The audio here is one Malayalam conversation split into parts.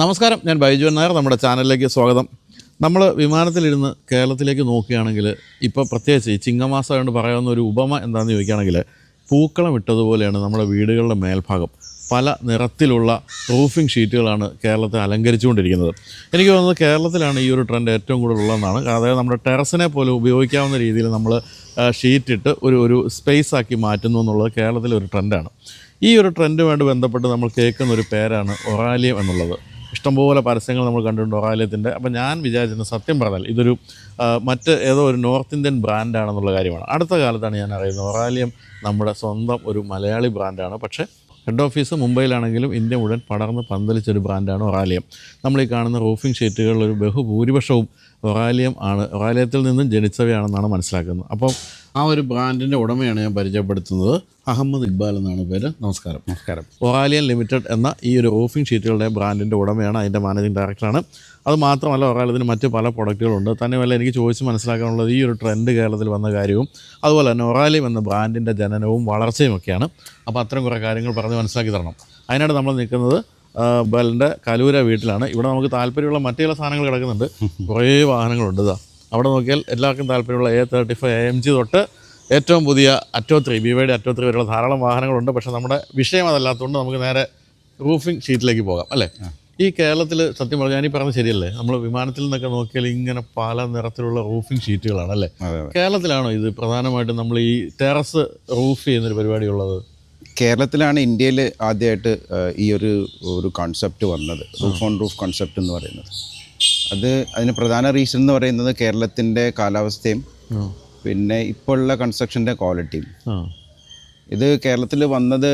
നമസ്കാരം ഞാൻ ബൈജു നായർ നമ്മുടെ ചാനലിലേക്ക് സ്വാഗതം. നമ്മൾ വിമാനത്തിലിരുന്ന് കേരളത്തിലേക്ക് നോക്കുകയാണെങ്കിൽ ഇപ്പോൾ പ്രത്യേകിച്ച് ഈ ചിങ്ങമാസം കൊണ്ട് പറയാവുന്ന ഒരു ഉപമ എന്താണെന്ന് ചോദിക്കുകയാണെങ്കിൽ പൂക്കളം ഇട്ടതുപോലെയാണ് നമ്മുടെ വീടുകളുടെ മേൽഭാഗം. പല നിറത്തിലുള്ള റൂഫിംഗ് ഷീറ്റുകളാണ് കേരളത്തെ അലങ്കരിച്ചുകൊണ്ടിരിക്കുന്നത്. എനിക്ക് തോന്നുന്നത് കേരളത്തിലാണ് ഈ ഒരു ട്രെൻഡ് ഏറ്റവും കൂടുതൽ ഉള്ളതെന്നാണ്. അതായത് നമ്മുടെ ടെറസിനെ പോലെ ഉപയോഗിക്കാവുന്ന രീതിയിൽ നമ്മൾ ഷീറ്റ് ഇട്ട് ഒരു ഒരു സ്പേസ് ആക്കി മാറ്റുന്നു എന്നുള്ളത് കേരളത്തിലെ ഒരു ട്രെൻഡാണ്. ഈ ഒരു ട്രെൻഡുമായിട്ട് ബന്ധപ്പെട്ട് നമ്മൾ കേൾക്കുന്ന ഒരു പേരാണ് ഒറാലിയം എന്നുള്ളത്. ഇഷ്ടംപോലെ പരസ്യങ്ങൾ നമ്മൾ കണ്ടിട്ടുണ്ട് ഒറാലിയത്തിന്റെ അപ്പം ഞാൻ വിചാരിച്ചിരുന്ന സത്യം പറഞ്ഞാൽ ഇതൊരു മറ്റ് ഏതോ ഒരു നോർത്ത് ഇന്ത്യൻ ബ്രാൻഡാണെന്നുള്ള കാര്യമാണ്. അടുത്ത കാലത്താണ് ഞാൻ അറിയുന്നത് ഒറാലിയം നമ്മുടെ സ്വന്തം ഒരു മലയാളി ബ്രാൻഡാണ്. പക്ഷേ ഹെഡ് ഓഫീസ് മുംബൈയിലാണെങ്കിലും ഇന്ത്യ മുഴുവൻ പടർന്ന് പന്തലിച്ചൊരു ബ്രാൻഡാണ് ഒറാലിയം നമ്മൾ ഈ കാണുന്ന റൂഫിംഗ് ഷീറ്റുകളിൽ ഒരു ബഹുഭൂരിപക്ഷവും ഒറാലിയം ആണ്. ഒറാലിയത്തിൽ നിന്നും ജനിച്ചവയാണെന്നാണ് മനസ്സിലാക്കുന്നത്. അപ്പം ആ ഒരു ബ്രാൻഡിന്റെ ഉടമയാണ് ഞാൻ പരിചയപ്പെടുത്തുന്നത്. അഹമ്മദ് ഇക്ബാൽ എന്നാണ് പേര്. നമസ്കാരം. നമസ്കാരം. ഒറാലിയൻ ലിമിറ്റഡ് എന്ന ഈ ഒരു റൂഫിംഗ് ഷീറ്റുകളുടെ ബ്രാൻഡിന്റെ ഉടമയാണ് അതിന്റെ മാനേജിംഗ് ഡയറക്ടറാണ്. അത് മാത്രമല്ല ഒറാലിയത്തിന് മറ്റ് പല പ്രൊഡക്റ്റുകളുണ്ട്. തന്നെയല്ല എനിക്ക് ചോദിച്ച് മനസ്സിലാക്കാനുള്ളത് ഈ ഒരു ട്രെൻഡ് കേരളത്തിൽ വന്ന കാര്യവും അതുപോലെ തന്നെ ഒറാലിയം എന്ന ബ്രാൻഡിന്റെ ജനനവും വളർച്ചയും ഒക്കെയാണ് അപ്പോൾ അത്തരം കുറേ കാര്യങ്ങൾ പറഞ്ഞ് മനസ്സിലാക്കി തരണം. അതിനായിട്ട് നമ്മൾ നിൽക്കുന്നത് ബലിന്റെ കലൂര വീട്ടിലാണ്. ഇവിടെ നമുക്ക് താല്പര്യമുള്ള മറ്റു ചില സാധനങ്ങൾ കിടക്കുന്നുണ്ട്. കുറേ വാഹനങ്ങളുണ്ട് ഇതാ അവിടെ നോക്കിയാൽ എല്ലാവർക്കും താല്പര്യമുള്ള A thirty five M G തൊട്ട് ഏറ്റവും പുതിയ അറ്റോ ത്രീ ബി വൈയുടെ അറ്റോ ത്രീ വരെയുള്ള ധാരാളം വാഹനങ്ങളുണ്ട്. പക്ഷേ നമ്മുടെ വിഷയം അതല്ലാത്തതുകൊണ്ട് നമുക്ക് നേരെ റൂഫിംഗ് ഷീറ്റിലേക്ക് പോകാം അല്ലേ? ഈ കേരളത്തിൽ സത്യം പറഞ്ഞാൽ ഞാനീ പറഞ്ഞത് ശരിയല്ലേ? നമ്മൾ വിമാനത്തിൽ നിന്നൊക്കെ നോക്കിയാൽ ഇങ്ങനെ പല നിറത്തിലുള്ള റൂഫിംഗ് ഷീറ്റുകളാണ് അല്ലേ? കേരളത്തിലാണോ ഇത് പ്രധാനമായിട്ടും നമ്മൾ ഈ ടെറസ് റൂഫ് ചെയ്യുന്നൊരു പരിപാടി ഉള്ളത് കേരളത്തിലാണ് ഇന്ത്യയിൽ ആദ്യമായിട്ട് ഈ ഒരു ഒരു കോൺസെപ്റ്റ് വന്നത്. റൂഫ് ഓൺ റൂഫ് കോൺസെപ്റ്റ് എന്ന് പറയുന്നത്. അത് അതിന് പ്രധാന റീസൺ എന്ന് പറയുന്നത് കേരളത്തിന്റെ കാലാവസ്ഥയും പിന്നെ ഇപ്പോൾ ഉള്ള കൺസ്ട്രക്ഷന്റെ ക്വാളിറ്റിയും ഇത് കേരളത്തിൽ വന്നത്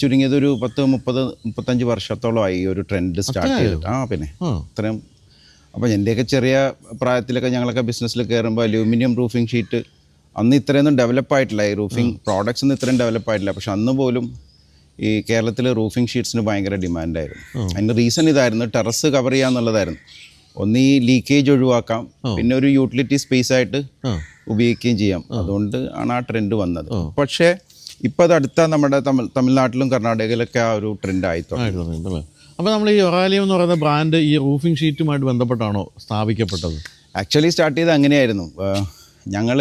ചുരുങ്ങിയത് ഒരു പത്ത് മുപ്പത് മുപ്പത്തഞ്ച് വർഷത്തോളമായി ഈ ഒരു ട്രെൻഡ് സ്റ്റാർട്ട് ചെയ്തിട്ട്. ആ പിന്നെ അത്രയും. അപ്പോൾ എന്റെയൊക്കെ ചെറിയ പ്രായത്തിലൊക്കെ ഞങ്ങളൊക്കെ ബിസിനസ്സിൽ കയറുമ്പോൾ അലൂമിനിയം റൂഫിംഗ് ഷീറ്റ് അന്ന് ഇത്രയൊന്നും ഡെവലപ്പ് ആയിട്ടില്ല. ഈ റൂഫിംഗ് പ്രോഡക്ട്സ് ഒന്നും ഇത്രയും ഡെവലപ്പ് ആയിട്ടില്ല. പക്ഷെ അന്ന് പോലും ഈ കേരളത്തിൽ റൂഫിംഗ് ഷീറ്റ്സിന് ഭയങ്കര ഡിമാൻഡായിരുന്നു അതിന്റെ റീസൺ ഇതായിരുന്നു. ടെറസ് കവർ ചെയ്യുക എന്നുള്ളതായിരുന്നു. ഒന്ന് ഈ ലീക്കേജ് ഒഴിവാക്കാം. പിന്നെ ഒരു യൂട്ടിലിറ്റി സ്പേസ് ആയിട്ട് ഉപയോഗിക്കുകയും ചെയ്യാം. അതുകൊണ്ട് ആണ് ആ ട്രെൻഡ് വന്നത്. പക്ഷേ ഇപ്പോൾ അത് അടുത്ത നമ്മുടെ തമിഴ് തമിഴ്നാട്ടിലും കർണാടകയിലൊക്കെ ആ ഒരു ട്രെൻഡ് ആയി തുടങ്ങി അപ്പോൾ നമ്മൾ ഈ ഒറാലിയം എന്ന് പറയുന്ന ബ്രാൻഡ് ഈ റൂഫിംഗ് ഷീറ്റുമായിട്ട് ബന്ധപ്പെട്ടാണോ സ്ഥാപിക്കപ്പെട്ടത്? ആക്ച്വലി സ്റ്റാർട്ട് ചെയ്ത് അങ്ങനെയായിരുന്നു. ഞങ്ങൾ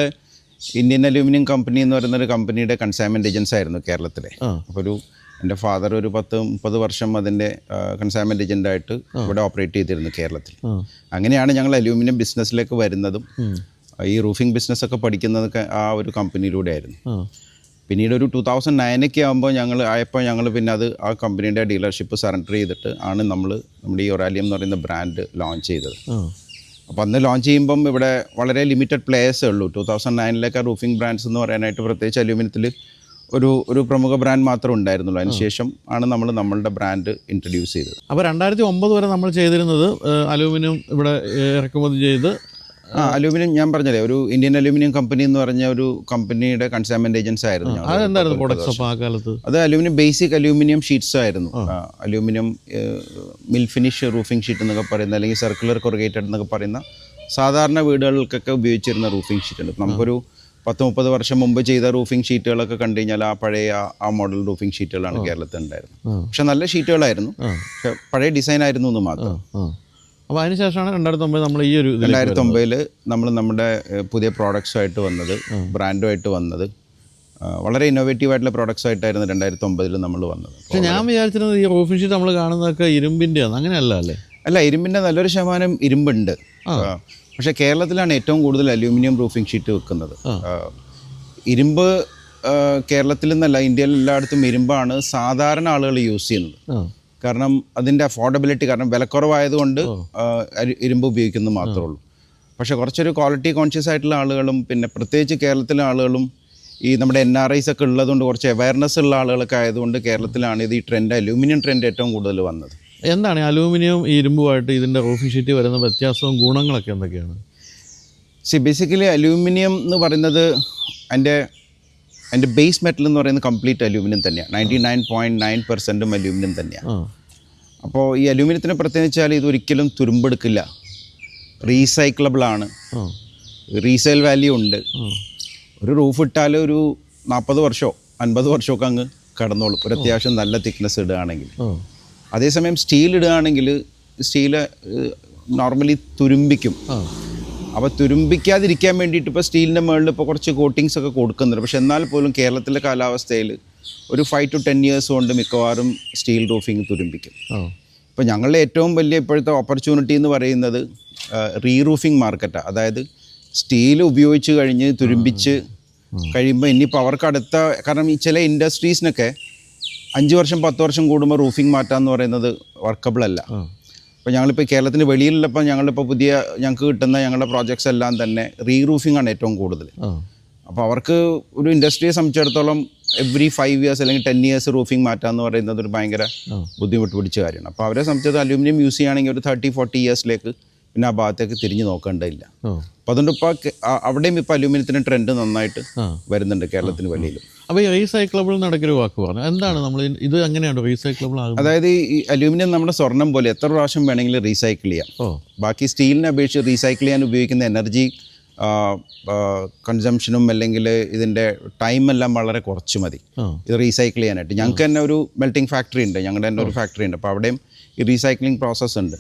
ഇന്ത്യൻ അലൂമിനിയം കമ്പനി എന്ന് പറയുന്ന ഒരു കമ്പനിയുടെ കൺസൈൻമെന്റ് ഏജൻസ് ആയിരുന്നു കേരളത്തിലെ. അപ്പോൾ ഒരു എന്റെ ഫാദർ ഒരു പത്ത് മുപ്പത് വർഷം അതിന്റെ കൺസൈൻമെന്റ് ഏജന്റായിട്ട് ഇവിടെ ഓപ്പറേറ്റ് ചെയ്തിരുന്നു കേരളത്തിൽ. അങ്ങനെയാണ് ഞങ്ങൾ അലൂമിനിയം ബിസിനസ്സിലേക്ക് വരുന്നതും ഈ റൂഫിംഗ് ബിസിനസ്സൊക്കെ പഠിക്കുന്നതൊക്കെ ആ ഒരു കമ്പനിയിലൂടെ ആയിരുന്നു. പിന്നീട് ഒരു ടൂ തൗസൻഡ് നയനൊക്കെ ആകുമ്പോൾ ഞങ്ങൾ ആയപ്പോൾ ഞങ്ങൾ പിന്നെ അത് ആ കമ്പനിയുടെ ഡീലർഷിപ്പ് സറണ്ടർ ചെയ്തിട്ട് ആണ് നമ്മൾ നമ്മുടെ ഈ ഒറാലിയം എന്ന് പറയുന്ന ബ്രാൻഡ് ലോഞ്ച് ചെയ്തത്. അപ്പോൾ അന്ന് ലോഞ്ച് ചെയ്യുമ്പം ഇവിടെ വളരെ ലിമിറ്റഡ് പ്ലേയേഴ്സേ ഉള്ളൂ. ടൂ തൗസൻഡ് നയനിലൊക്കെ റൂഫിംഗ് ബ്രാൻഡ്സ് എന്ന് പറയാനായിട്ട് പ്രത്യേകിച്ച് അലൂമിനിയത്തിൽ ഒരു ഒരു പ്രമുഖ ബ്രാൻഡ് മാത്രമേ ഉണ്ടായിരുന്നുള്ളൂ. അതിനുശേഷം ആണ് നമ്മൾ നമ്മളുടെ ബ്രാൻഡ് ഇൻട്രൊഡ്യൂസ് ചെയ്തത്. അപ്പോൾ രണ്ടായിരത്തി ഒമ്പത് വരെ നമ്മൾ ചെയ്തിരുന്നത് അലൂമിനിയം ഇവിടെ ഇറക്കുമതി ചെയ്ത് ആ അലൂമിനിയം ഞാൻ പറഞ്ഞല്ലേ ഒരു ഇന്ത്യൻ അലൂമിനിയം കമ്പനി എന്ന് പറഞ്ഞ ഒരു കമ്പനിയുടെ കൺസൈൻമെന്റ് ഏജൻസി ആയിരുന്നു അതെന്തായിരുന്നു പ്രൊഡക്ട്സ് ആ കാലത്ത്? അത് അലൂമിനിയം ബേസിക് അലൂമിനിയം ഷീറ്റ്സ് ആയിരുന്നു. Aluminium mill finish roofing sheet എന്നൊക്കെ പറയുന്ന അല്ലെങ്കിൽ സർക്കുലർ കൊറിഗേറ്റഡ് എന്നൊക്കെ പറയുന്ന സാധാരണ വീടുകൾക്കൊക്കെ ഉപയോഗിച്ചിരുന്ന റൂഫിംഗ് ഷീറ്റ് ഉണ്ട്. നമുക്കൊരു പത്ത് മുപ്പത് വർഷം മുമ്പ് ചെയ്ത റൂഫിംഗ് ഷീറ്റുകളൊക്കെ കണ്ടു കഴിഞ്ഞാൽ ആ പഴയ ആ- മോഡൽ റൂഫിംഗ് ഷീറ്റുകളാണ് കേരളത്തിൽ ഉണ്ടായിരുന്നത് പക്ഷെ നല്ല ഷീറ്റുകളായിരുന്നു പക്ഷെ പഴയ ഡിസൈൻ ആയിരുന്നു എന്ന് മാത്രം. അപ്പോൾ അതിനുശേഷമാണ് രണ്ടായിരത്തി ഒമ്പത് നമ്മൾ ഈ ഒരു രണ്ടായിരത്തി ഒമ്പതിൽ നമ്മൾ നമ്മുടെ പുതിയ പ്രോഡക്ട്സുമായിട്ട് വന്നത് ബ്രാൻഡുമായിട്ട് വന്നത്. വളരെ ഇന്നോവേറ്റീവ് ആയിട്ടുള്ള പ്രോഡക്ട്സ് ആയിട്ടായിരുന്നു രണ്ടായിരത്തി ഒമ്പതിൽ നമ്മൾ വന്നത്. പക്ഷേ ഞാൻ വിചാരിച്ചിരുന്നത് ഈ ഓഫീസ് ഷീറ്റ് നമ്മൾ കാണുന്നതൊക്കെ ഇരുമ്പിന്റെയാണ് അങ്ങനെയല്ല അല്ലേ? അല്ല ഇരുമ്പിന്റെ നല്ലൊരു ശതമാനം ഇരുമ്പുണ്ട്. പക്ഷേ കേരളത്തിലാണ് ഏറ്റവും കൂടുതൽ അലൂമിനിയം റൂഫിംഗ് ഷീറ്റ് വെക്കുന്നത്. ഇരുമ്പ് കേരളത്തിൽ നിന്നല്ല ഇന്ത്യയിൽ എല്ലായിടത്തും ഇരുമ്പാണ് സാധാരണ ആളുകൾ യൂസ് ചെയ്യുന്നത്. കാരണം അതിന്റെ അഫോർഡബിലിറ്റി കാരണം വിലക്കുറവായതുകൊണ്ട് ഇരുമ്പ് ഉപയോഗിക്കുന്നത് മാത്രമേ ഉള്ളൂ പക്ഷേ കുറച്ചൊരു ക്വാളിറ്റി കോൺഷ്യസ് ആയിട്ടുള്ള ആളുകളും പിന്നെ പ്രത്യേകിച്ച് കേരളത്തിലെ ആളുകളും ഈ നമ്മുടെ എൻ ആർ ഐസ് ഒക്കെ ഉള്ളതുകൊണ്ട് കുറച്ച് അവയർനെസ് ഉള്ള ആളുകളൊക്കെ ആയതുകൊണ്ട് കേരളത്തിലാണ് ഇത് ഈ ട്രെൻഡ് അലൂമിനിയം ട്രെൻഡ് ഏറ്റവും കൂടുതൽ വന്നത്. എന്താണ് അലൂമിനിയം ഈ ഇരുമ്പുമായിട്ട് ഇതിന്റെ ഓഫീഷ്യറ്റി വരുന്ന വ്യത്യാസവും ഗുണങ്ങളൊക്കെ എന്തൊക്കെയാണ്? സി ബേസിക്കലി അലൂമിനിയം എന്ന് പറയുന്നത് അതിന്റെ അതിന്റെ ബേസ് മെറ്റൽ എന്ന് പറയുന്നത് കംപ്ലീറ്റ് അലൂമിനിയം തന്നെയാണ് നയന്റി നയൻ പോയിന്റ് നയൻ പെർസെന്റും അലൂമിനിയം തന്നെയാണ് അപ്പോൾ ഈ അലൂമിനിയത്തിനെ പ്രത്യേകിച്ചാൽ ഇത് ഒരിക്കലും തുരുമ്പെടുക്കില്ല. റീസൈക്ലബിൾ ആണ്. റീസെയിൽ വാല്യൂ ഉണ്ട്. ഒരു റൂഫ് ഇട്ടാൽ ഒരു നാൽപ്പത് വർഷമോ അൻപത് വർഷമൊക്കെ അങ്ങ് കടന്നോളും. ഒരു അത്യാവശ്യം നല്ല തിക്നെസ് ഇടുകയാണെങ്കിൽ. അതേസമയം സ്റ്റീൽ ഇടുകയാണെങ്കിൽ സ്റ്റീൽ നോർമലി തുരുമ്പിക്കും. അപ്പോൾ തുരുമ്പിക്കാതിരിക്കാൻ വേണ്ടിയിട്ട് ഇപ്പോൾ സ്റ്റീലിന്റെ മുകളിൽ ഇപ്പോൾ കുറച്ച് കോട്ടിങ്സ് ഒക്കെ കൊടുക്കുന്നുണ്ട്. പക്ഷെ എന്നാൽ പോലും കേരളത്തിലെ കാലാവസ്ഥയിൽ ഒരു ഫൈവ് ടു ടെൻ ഇയേഴ്സ് കൊണ്ട് മിക്കവാറും സ്റ്റീൽ റൂഫിങ് തുരുമ്പിക്കും. ഇപ്പോൾ ഞങ്ങളുടെ ഏറ്റവും വലിയ ഇപ്പോഴത്തെ ഓപ്പർച്യൂണിറ്റി എന്ന് പറയുന്നത് റീ റൂഫിംഗ് മാർക്കറ്റാണ് അതായത് സ്റ്റീൽ ഉപയോഗിച്ച് കഴിഞ്ഞ് തുരുമ്പിച്ച് കഴിയുമ്പോൾ ഇനിയിപ്പോൾ അവർക്ക് അടുത്ത കാരണം ഈ ചില ഇൻഡസ്ട്രീസിനൊക്കെ അഞ്ച് വർഷം പത്ത് വർഷം കൂടുമ്പോൾ റൂഫിംഗ് മാറ്റാന്ന് പറയുന്നത് വർക്കബിൾ അല്ല. അപ്പോൾ ഞങ്ങളിപ്പോൾ കേരളത്തിന് വെളിയിലുള്ളപ്പോൾ ഞങ്ങളിപ്പോൾ പുതിയ ഞങ്ങൾക്ക് കിട്ടുന്ന ഞങ്ങളുടെ പ്രോജക്ട്സ് എല്ലാം തന്നെ റീറൂഫിംഗ് ആണ് ഏറ്റവും കൂടുതൽ അപ്പോൾ അവർക്ക് ഒരു ഇൻഡസ്ട്രിയെ സംബന്ധിച്ചിടത്തോളം എവറി ഫൈവ് ഇയേഴ്സ് അല്ലെങ്കിൽ ടെൻ ഇയേഴ്സ് റൂഫിംഗ് മാറ്റാന്ന് പറയുന്നത് ഒരു ഭയങ്കര ബുദ്ധിമുട്ട് പിടിച്ച കാര്യമാണ്. അപ്പോൾ അവരെ സംബന്ധിച്ചത് അലൂമിനിയം യൂസ് ചെയ്യുകയാണെങ്കിൽ ഒരു തേർട്ടി ഫോർട്ടി ഇയേഴ്സിലേക്ക് പിന്നെ ആ ഭാഗത്തേക്ക് തിരിഞ്ഞു നോക്കേണ്ടതില്ല. അപ്പോൾ അതുകൊണ്ട് ഇപ്പോൾ അവിടെയും ഇപ്പോൾ അലൂമിനിയത്തിന് ട്രെൻഡ് നന്നായിട്ട് വരുന്നുണ്ട് കേരളത്തിന് വെളിയിലും. അപ്പോൾ ഈ റീസൈക്ലബിൾ നടക്കൊരു വാക്ക് പറഞ്ഞു. എന്താണ് നമ്മൾ ഇത് എങ്ങനെയാണ് റീസൈക്ലബിൾ ആകുന്നത് അതായത് ഈ അലൂമിനിയം നമ്മുടെ സ്വർണം പോലെ എത്ര പ്രാവശ്യം വേണമെങ്കിലും റീസൈക്കിൾ ചെയ്യാം. ഓ. ബാക്കി സ്റ്റീലിനെ അപേക്ഷിച്ച് റീസൈക്കിൾ ചെയ്യാൻ ഉപയോഗിക്കുന്ന എനർജി കൺസംഷനും അല്ലെങ്കിൽ ഇതിന്റെ ടൈം എല്ലാം വളരെ കുറച്ച് മതി. ഇത് റീസൈക്കിൾ ചെയ്യാനായിട്ട്. ഞങ്ങൾക്ക് തന്നെ ഒരു മെൽറ്റിംഗ് ഫാക്ടറി ഉണ്ട്. ഞങ്ങളുടെ തന്നെ ഒരു ഫാക്ടറി ഉണ്ട്. അപ്പോൾ അവിടെയും ഈ റീസൈക്ലിംഗ് പ്രോസസ്സ് ഉണ്ട്.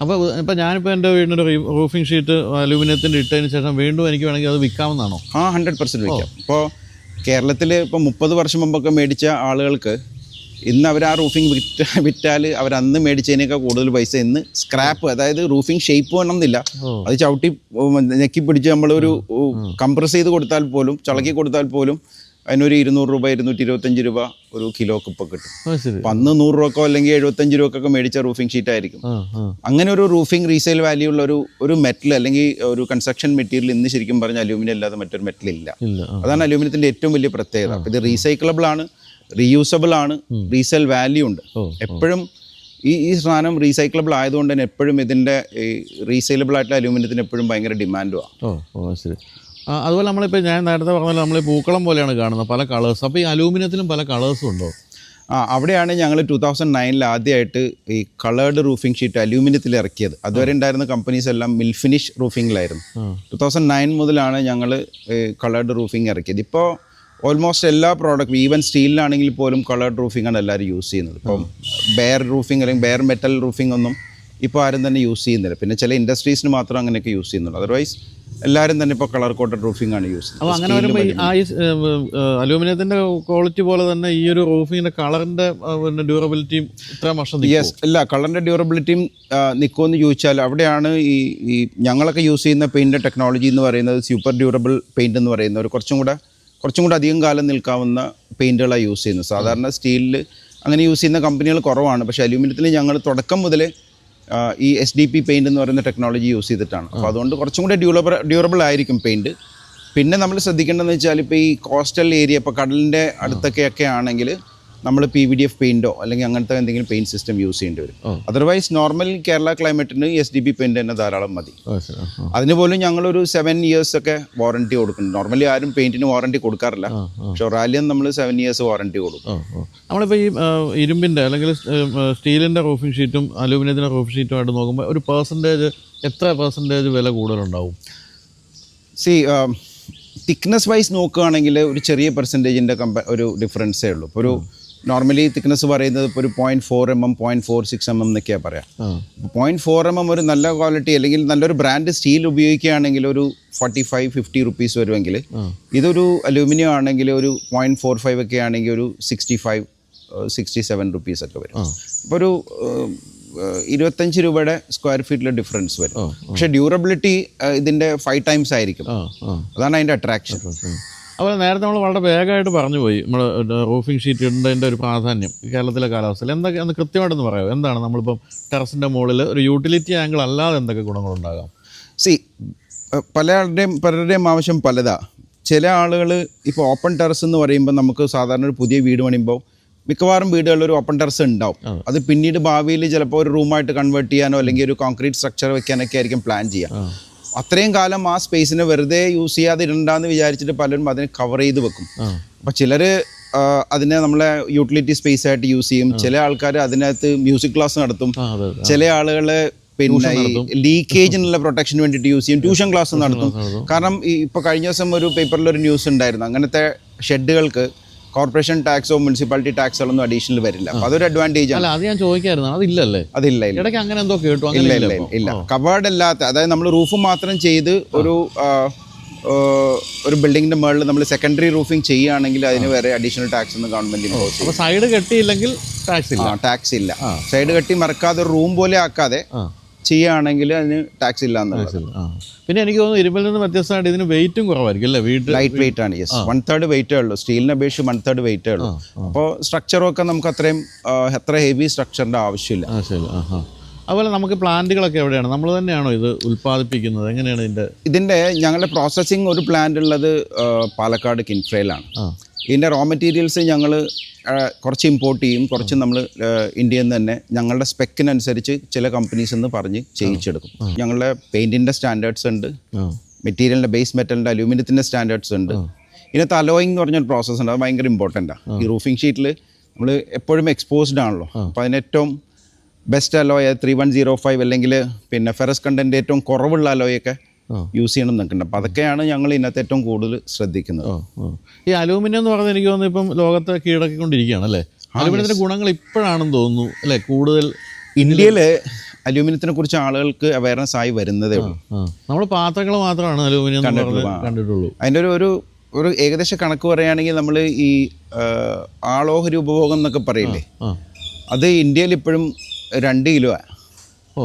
അപ്പോൾ ഇപ്പോൾ ഞാനിപ്പോൾ എന്റെ വീടിന്റെ റൂഫിംഗ് ഷീറ്റ് അലൂമിനിയത്തിന്റെ ഇട്ടതിന് ശേഷം വീണ്ടും എനിക്ക് വേണമെങ്കിൽ അത് വിൽക്കാമെന്നാണോ? ആ ഹൺഡ്രഡ് പെർസെന്റ് വിൽക്കാം. ഇപ്പോൾ കേരളത്തിൽ ഇപ്പോൾ മുപ്പത് വർഷം മുമ്പൊക്കെ മേടിച്ച ആളുകൾക്ക് ഇന്ന് അവർ ആ റൂഫിംഗ് വിറ്റ് വിറ്റാൽ അവർ അന്ന് മേടിച്ചതിനേക്കാൾ കൂടുതൽ പൈസ ഇന്ന് സ്ക്രാപ്പ് അതായത് റൂഫിംഗ് ഷേപ്പ് വേണമെന്നില്ല. എന്നില്ല അത് ചവിട്ടി ഞെക്കി പിടിച്ച് നമ്മളൊരു കംപ്രസ് ചെയ്ത് കൊടുത്താൽ പോലും ചളക്കി കൊടുത്താൽ പോലും അതിനൊരു ഇരുന്നൂറ് രൂപ ഇരുന്നൂറ്റി ഇരുപത്തഞ്ച് രൂപ ഒരു കിലോക്ക് ഇപ്പോൾ കിട്ടും. അപ്പം അന്ന് നൂറ് രൂപക്കോ അല്ലെങ്കിൽ എഴുപത്തഞ്ച് രൂപക്കൊക്കെ മേടിച്ച റൂഫിംഗ് ഷീറ്റ് ആയിരിക്കും. അങ്ങനെ ഒരു റൂഫിംഗ് റീസെയിൽ വാല്യൂ ഉള്ള ഒരു ഒരു മെറ്റൽ അല്ലെങ്കിൽ ഒരു കൺസ്ട്രക്ഷൻ മെറ്റീരിയൽ ഇന്ന് ശരിക്കും പറഞ്ഞാൽ അലൂമിനിയം അല്ലാതെ മറ്റൊരു മെറ്റൽ ഇല്ല. അതാണ് അലൂമിനിയത്തിന്റെ ഏറ്റവും വലിയ പ്രത്യേകത. അപ്പോൾ ഇത് റീസൈക്കിളബിൾ ആണ് റീയൂസബിൾ ആണ് റീസെയിൽ വാല്യൂ ഉണ്ട്. എപ്പോഴും ഈ ഈ സാധനം റീസൈക്കിളബിൾ ആയതുകൊണ്ട് തന്നെ എപ്പോഴും ഇതിന്റെ ഈ റീസെയിലബിൾ ആയിട്ടുള്ള അലൂമിനിയത്തിന് എപ്പോഴും ഭയങ്കര ഡിമാൻഡുമാണ് ഓ ശരി. അതുപോലെ നമ്മളിപ്പോൾ ഞാൻ നേരത്തെ പറഞ്ഞല്ലോ നമ്മൾ പൂക്കളം പോലെയാണ് കാണുന്നത് പല കളേഴ്സ് അപ്പോൾ ഈ അലൂമിനിയത്തിലും പല കളേഴ്സും ഉണ്ടോ? ആ അവിടെയാണ് ഞങ്ങൾ ടൂ തൗസൻഡ് നയനിൽ ആദ്യമായിട്ട് ഈ കളേർഡ് റൂഫിംഗ് ഷീറ്റ് അലൂമിനിയത്തിൽ ഇറക്കിയത്. അതുവരെ ഉണ്ടായിരുന്ന കമ്പനീസ് എല്ലാം മിൽ ഫിനിഷ് റൂഫിങ്ങിലായിരുന്നു ടു തൗസൻഡ് നയൻ മുതലാണ് ഞങ്ങൾ കളേർഡ് റൂഫിംഗ് ഇറക്കിയത്. ഇപ്പോൾ ഓൾമോസ്റ്റ് എല്ലാ പ്രോഡക്റ്റും ഈവൻ സ്റ്റീലിലാണെങ്കിൽ പോലും കളേർഡ് റൂഫിംഗ് ആണ് എല്ലാവരും യൂസ് ചെയ്യുന്നത്. ഇപ്പം ബെയർ റൂഫിംഗ് അല്ലെങ്കിൽ ബെയർ മെറ്റൽ റൂഫിംഗ് ഒന്നും ഇപ്പോൾ ആരും തന്നെ യൂസ് ചെയ്യുന്നില്ല. പിന്നെ ചില ഇൻഡസ്ട്രീസിന് മാത്രം അങ്ങനെയൊക്കെ യൂസ് ചെയ്യുന്നുള്ളൂ. അതർവൈസ് എല്ലാവരും തന്നെ ഇപ്പോൾ കളർ കോട്ടഡ് റൂഫിംഗ് ആണ് യൂസ് അപ്പോൾ അങ്ങനെ വരുമ്പോൾ അലൂമിനിയത്തിന്റെ ക്വാളിറ്റി പോലെ തന്നെ ഈ ഒരു റൂഫിങ്ങിന്റെ കളറിന്റെ പിന്നെ ഡ്യൂറബിലിറ്റിയും ഇത്ര വർഷം യെസ് അല്ല കളറിന്റെ ഡ്യൂറബിലിറ്റിയും നിൽക്കുമെന്ന് ചോദിച്ചാൽ അവിടെയാണ് ഈ ഈ ഞങ്ങളൊക്കെ യൂസ് ചെയ്യുന്ന പെയിന്റ് ടെക്നോളജി എന്ന് പറയുന്നത് സൂപ്പർ ഡ്യൂറബിൾ പെയിന്റ് എന്ന് പറയുന്ന ഒരു കുറച്ചും കൂടെ കുറച്ചും കൂടെ അധികം കാലം നിൽക്കാവുന്ന പെയിന്റുകളാണ് യൂസ് ചെയ്യുന്നത്. സാധാരണ സ്റ്റീലിൽ അങ്ങനെ യൂസ് ചെയ്യുന്ന കമ്പനികൾ കുറവാണ്. പക്ഷേ അലൂമിനിയത്തിൽ ഞങ്ങൾ തുടക്കം മുതലേ ഈ എസ് ഡി പി പെയിന്റ് എന്ന് പറയുന്ന ടെക്നോളജി യൂസ് ചെയ്തിട്ടാണ്. അപ്പോൾ അതുകൊണ്ട് കുറച്ചും കൂടെ ഡ്യൂറബിൾ ഡ്യൂറബിൾ ആയിരിക്കും പെയിന്റ് പിന്നെ നമ്മൾ ശ്രദ്ധിക്കേണ്ടതെന്ന് വെച്ചാൽ ഇപ്പോൾ ഈ കോസ്റ്റൽ ഏരിയ ഇപ്പോൾ കടലിന്റെ അടുത്തൊക്കെയൊക്കെ ആണെങ്കിൽ നമ്മൾ പി വി ഡി എഫ് പെയിന്റോ അല്ലെങ്കിൽ അങ്ങനത്തെ എന്തെങ്കിലും പെയിന്റ് സിസ്റ്റം യൂസ് ചെയ്യേണ്ടി വരും. അതർവൈസ് നോർമൽ കേരള ക്ലൈമറ്റിന് എസ് ഡി ബി പെയിന്റ് തന്നെ ധാരാളം മതി. ഓ ശരി. ആ, ആ. അതിന് പോലും ഞങ്ങളൊരു സെവൻ ഇയേഴ്സ് ഒക്കെ വാറണ്ടി കൊടുക്കുന്നുണ്ട് നോർമലി ആരും പെയിന്റിന് വാറണ്ടി കൊടുക്കാറില്ല. പക്ഷെ റാലിയം നമ്മൾ സെവൻ ഇയേഴ്സ് വാറണ്ടി കൊടുക്കും. നമ്മളിപ്പോൾ ഈ ഇരുമ്പിന്റെ അല്ലെങ്കിൽ സ്റ്റീലിന്റെ റൂഫിംഗ് ഷീറ്റും അലൂമിനിയത്തിന്റെ റൂഫിംഗ് ഷീറ്റുമായിട്ട് നോക്കുമ്പോൾ ഒരു പെർസെന്റേജ് എത്ര പെർസെന്റേജ് വില കൂടുതലുണ്ടാവും? സി തിക്നെസ് വൈസ് നോക്കുകയാണെങ്കിൽ ഒരു ചെറിയ പെർസെന്റേജിന്റെ കമ്പ ഒരു ഡിഫറൻസേ ഉള്ളൂ. ഇപ്പോൾ ഒരു നോർമലി തിക്നെസ് പറയുന്നത് ഇപ്പോൾ ഒരു point four M M point four six M M എന്നൊക്കെയാണ് പറയാം. പോയിന്റ് ഫോർ എം എം ഒരു നല്ല ക്വാളിറ്റി അല്ലെങ്കിൽ നല്ലൊരു ബ്രാൻഡ് സ്റ്റീൽ ഉപയോഗിക്കുകയാണെങ്കിൽ ഒരു ഫോർട്ടി ഫൈവ് ഫിഫ്റ്റി റുപ്പീസ് വരുമെങ്കിൽ. ഇതൊരു അലൂമിനിയം ആണെങ്കിൽ ഒരു പോയിന്റ് ഫോർ ഫൈവ് ഒക്കെ ആണെങ്കിൽ ഒരു sixty five sixty seven rupees ഒക്കെ വരും. അപ്പോൾ ഒരു ഇരുപത്തഞ്ച് രൂപയുടെ സ്ക്വയർ ഫീറ്റിലെ ഡിഫറൻസ് വരും. പക്ഷെ ഡ്യൂറബിലിറ്റി ഇതിന്റെ ഫൈവ് ടൈംസ് ആയിരിക്കും. അതാണ് അതിന്റെ അട്രാക്ഷൻ അപ്പോൾ നേരത്തെ നമ്മൾ വളരെ വേഗമായിട്ട് പറഞ്ഞു പോയി. നമ്മൾ റൂഫിംഗ് ഷീറ്റ് ഇടേണ്ടതിന്റെ ഒരു പ്രാധാന്യം കേരളത്തിലെ കാലാവസ്ഥയിൽ. എന്തൊക്കെ ഒന്ന് കൃത്യമായിട്ടൊന്ന് പറയാമോ? എന്താണ് നമ്മളിപ്പം ടെറസിന്റെ മുകളിൽ ഒരു യൂട്ടിലിറ്റി ആംഗിൾ അല്ലാതെ എന്തൊക്കെ ഗുണങ്ങളുണ്ടാകാം? സി പലരുടെയും പലരുടെയും ആവശ്യം പലതാ. ചില ആളുകൾ ഇപ്പോൾ ഓപ്പൺ ടെറസ് എന്ന് പറയുമ്പോൾ നമുക്ക് സാധാരണ ഒരു പുതിയ വീട് പണിയുമ്പോൾ മിക്കവാറും വീടുകളിൽ ഒരു ഓപ്പൺ ടെറസ് ഉണ്ടാവും. അത്. പിന്നീട് ഭാവിയിൽ ചിലപ്പോൾ ഒരു റൂമായിട്ട് കൺവേർട്ട് ചെയ്യാനോ അല്ലെങ്കിൽ ഒരു കോൺക്രീറ്റ് സ്ട്രക്ചർ വെക്കാനൊക്കെ ആയിരിക്കും പ്ലാൻ ചെയ്യുക അത്രയും കാലം ആ സ്പേസിനെ വെറുതെ യൂസ് ചെയ്യാതെ ഇടണ്ടെന്ന് വിചാരിച്ചിട്ട് പലരും അതിനെ കവർ ചെയ്ത് വെക്കും. അപ്പം ചിലർ അതിനെ നമ്മളെ യൂട്ടിലിറ്റി സ്പേസ് ആയിട്ട് യൂസ് ചെയ്യും. ചില ആൾക്കാർ അതിനകത്ത് മ്യൂസിക് ക്ലാസ് നടത്തും. ചില ആളുകൾ പിന്നെ ഈ ലീക്കേജിനുള്ള പ്രൊട്ടക്ഷന് വേണ്ടിയിട്ട് യൂസ് ചെയ്യും. ട്യൂഷൻ ക്ലാസ് നടത്തും. കാരണം ഈ ഇപ്പോൾ കഴിഞ്ഞ ദിവസം ഒരു പേപ്പറിൽ ഒരു ന്യൂസ് ഉണ്ടായിരുന്നു. അങ്ങനത്തെ ഷെഡുകൾക്ക് കോർപ്പറേഷൻ ടാക്സോ മുനിസിപ്പാലിറ്റി ടാക്സോ ഒന്നും അഡീഷണൽ വരില്ല അപ്പോൾ അതൊരു അഡ്വാന്റേജ് ആണ്. അത് ഞാൻ ചോദിക്കായിരുന്നു. അതില്ലല്ലേ അതില്ല ഇല്ല. ഇടയ്ക്ക് അങ്ങനെ എന്തോ കേട്ടു ഇല്ല ഇല്ല ഇല്ല കവേർഡ് അല്ലാത്ത അതായത് നമ്മൾ റൂഫ് മാത്രം ചെയ്ത് ഒരു ഒരു ബിൽഡിങ്ങിന്റെ മുകളിൽ നമ്മൾ സെക്കൻഡറി റൂഫിംഗ് ചെയ്യുകയാണെങ്കിൽ അതിന് വേറെ അഡീഷണൽ ടാക്സ് ഒന്നും ഗവൺമെന്റിന് സൈഡ് കെട്ടിയില്ലെങ്കിൽ ടാക്സ് ഇല്ല. ടാക്സ് ഇല്ല. സൈഡ് കെട്ടി മറക്കാതെ റൂം പോലെ ആക്കാതെ ചെയ്യുകയാണെങ്കിൽ അതിന് ടാക്സ് ഇല്ല. എന്നുള്ളത് പിന്നെ എനിക്ക് തോന്നുന്നു ഇരുമ്പിൽ നിന്ന് വ്യത്യസ്തമായിട്ട് ഇതിന് വെയിറ്റും കുറവായിരിക്കും അല്ലേ? വീട്ടിൽ ലൈറ്റ് വെയിറ്റ് ആണ് യെസ് വൺ തേർഡ് വെയിറ്റേ ഉള്ളൂ. സ്റ്റീലിനെ അപേക്ഷിച്ച് വൺ തേർഡ് വെയിറ്റേ ഉള്ളൂ. അപ്പോൾ സ്ട്രക്ചറും ഒക്കെ നമുക്ക് അത്രയും എത്ര അത്ര ഹെവി സ്ട്രക്ചറിന്റെ ആവശ്യമില്ല. ആ ശരി. ആ ആ. അതുപോലെ നമുക്ക് പ്ലാന്റുകളൊക്കെ എവിടെയാണ്? നമ്മൾ തന്നെയാണോ ഇത് ഉൽപ്പാദിപ്പിക്കുന്നത്? എങ്ങനെയാണ് ഇതിന്റെ ഇതിന്റെ ഞങ്ങളുടെ പ്രോസസ്സിങ് ഒരു പ്ലാന്റ് ഉള്ളത് പാലക്കാട് കിൻഫ്രയിലാണ്. ഇതിന്റെ റോ മെറ്റീരിയൽസ് ഞങ്ങൾ കുറച്ച് ഇമ്പോർട്ട് ചെയ്യും. കുറച്ച് നമ്മൾ ഇന്ത്യയിൽ നിന്ന് തന്നെ ഞങ്ങളുടെ സ്പെക്കിനനുസരിച്ച് ചില കമ്പനീസ് എന്ന് പറഞ്ഞ് ചെയ്യിച്ചെടുക്കും. ഞങ്ങളുടെ പെയിന്റിന്റെ സ്റ്റാൻഡേർഡ്സ് ഉണ്ട്. മെറ്റീരിയലിന്റെ ബേസ് മെറ്റലിന്റെ അലൂമിനിയത്തിന്റെ സ്റ്റാൻഡേർഡ്സ് ഉണ്ട്. ഇതിനകത്ത് അലോയിങ് എന്ന് പറഞ്ഞൊരു പ്രോസസ്സ് ഉണ്ട്. അത് ഭയങ്കര ഇമ്പോർട്ടന്റാണ് ഈ റൂഫിംഗ് ഷീറ്റിൽ നമ്മൾ എപ്പോഴും എക്സ്പോസ്ഡ് ആണല്ലോ. അപ്പോൾ അതിന് ഏറ്റവും best alloy three one zero five അല്ലെങ്കിൽ പിന്നെ ഫെറസ് കണ്ടന്റ് ഏറ്റവും കുറവുള്ള അലോയൊക്കെ. യൂസ് ചെയ്യണം എന്നൊക്കെയുണ്ട് അപ്പോൾ അതൊക്കെയാണ് ഞങ്ങൾ ഇന്നത്തെ ഏറ്റവും കൂടുതൽ ശ്രദ്ധിക്കുന്നത്. ഈ അലൂമിനിയം എന്ന് പറഞ്ഞാൽ എനിക്ക് തോന്നുന്നു ഇപ്പം ലോകത്തെ കീഴടക്കിക്കൊണ്ടിരിക്കുകയാണ് അല്ലേ? അലൂമിനിയത്തിന്റെ ഗുണങ്ങൾ ഇപ്പോഴാണെന്ന് തോന്നുന്നു അല്ലേ? കൂടുതൽ ഇന്ത്യയിൽ അലൂമിനിയത്തിനെ കുറിച്ച് ആളുകൾക്ക് അവയർനെസ് ആയി വരുന്നതേ ഉള്ളൂ. നമ്മൾ പാത്രങ്ങൾ മാത്രമാണ് അലൂമിനിയം കണ്ടിട്ടുള്ളൂ. അതിന്റെ ഒരു ഒരു ഒരു ഏകദേശ കണക്ക് പറയുകയാണെങ്കിൽ നമ്മൾ ഈ ആളോഹരി ഉപഭോഗം എന്നൊക്കെ പറയില്ലേ? അത് ഇന്ത്യയിൽ ഇപ്പോഴും രണ്ട് കിലോ ഓ.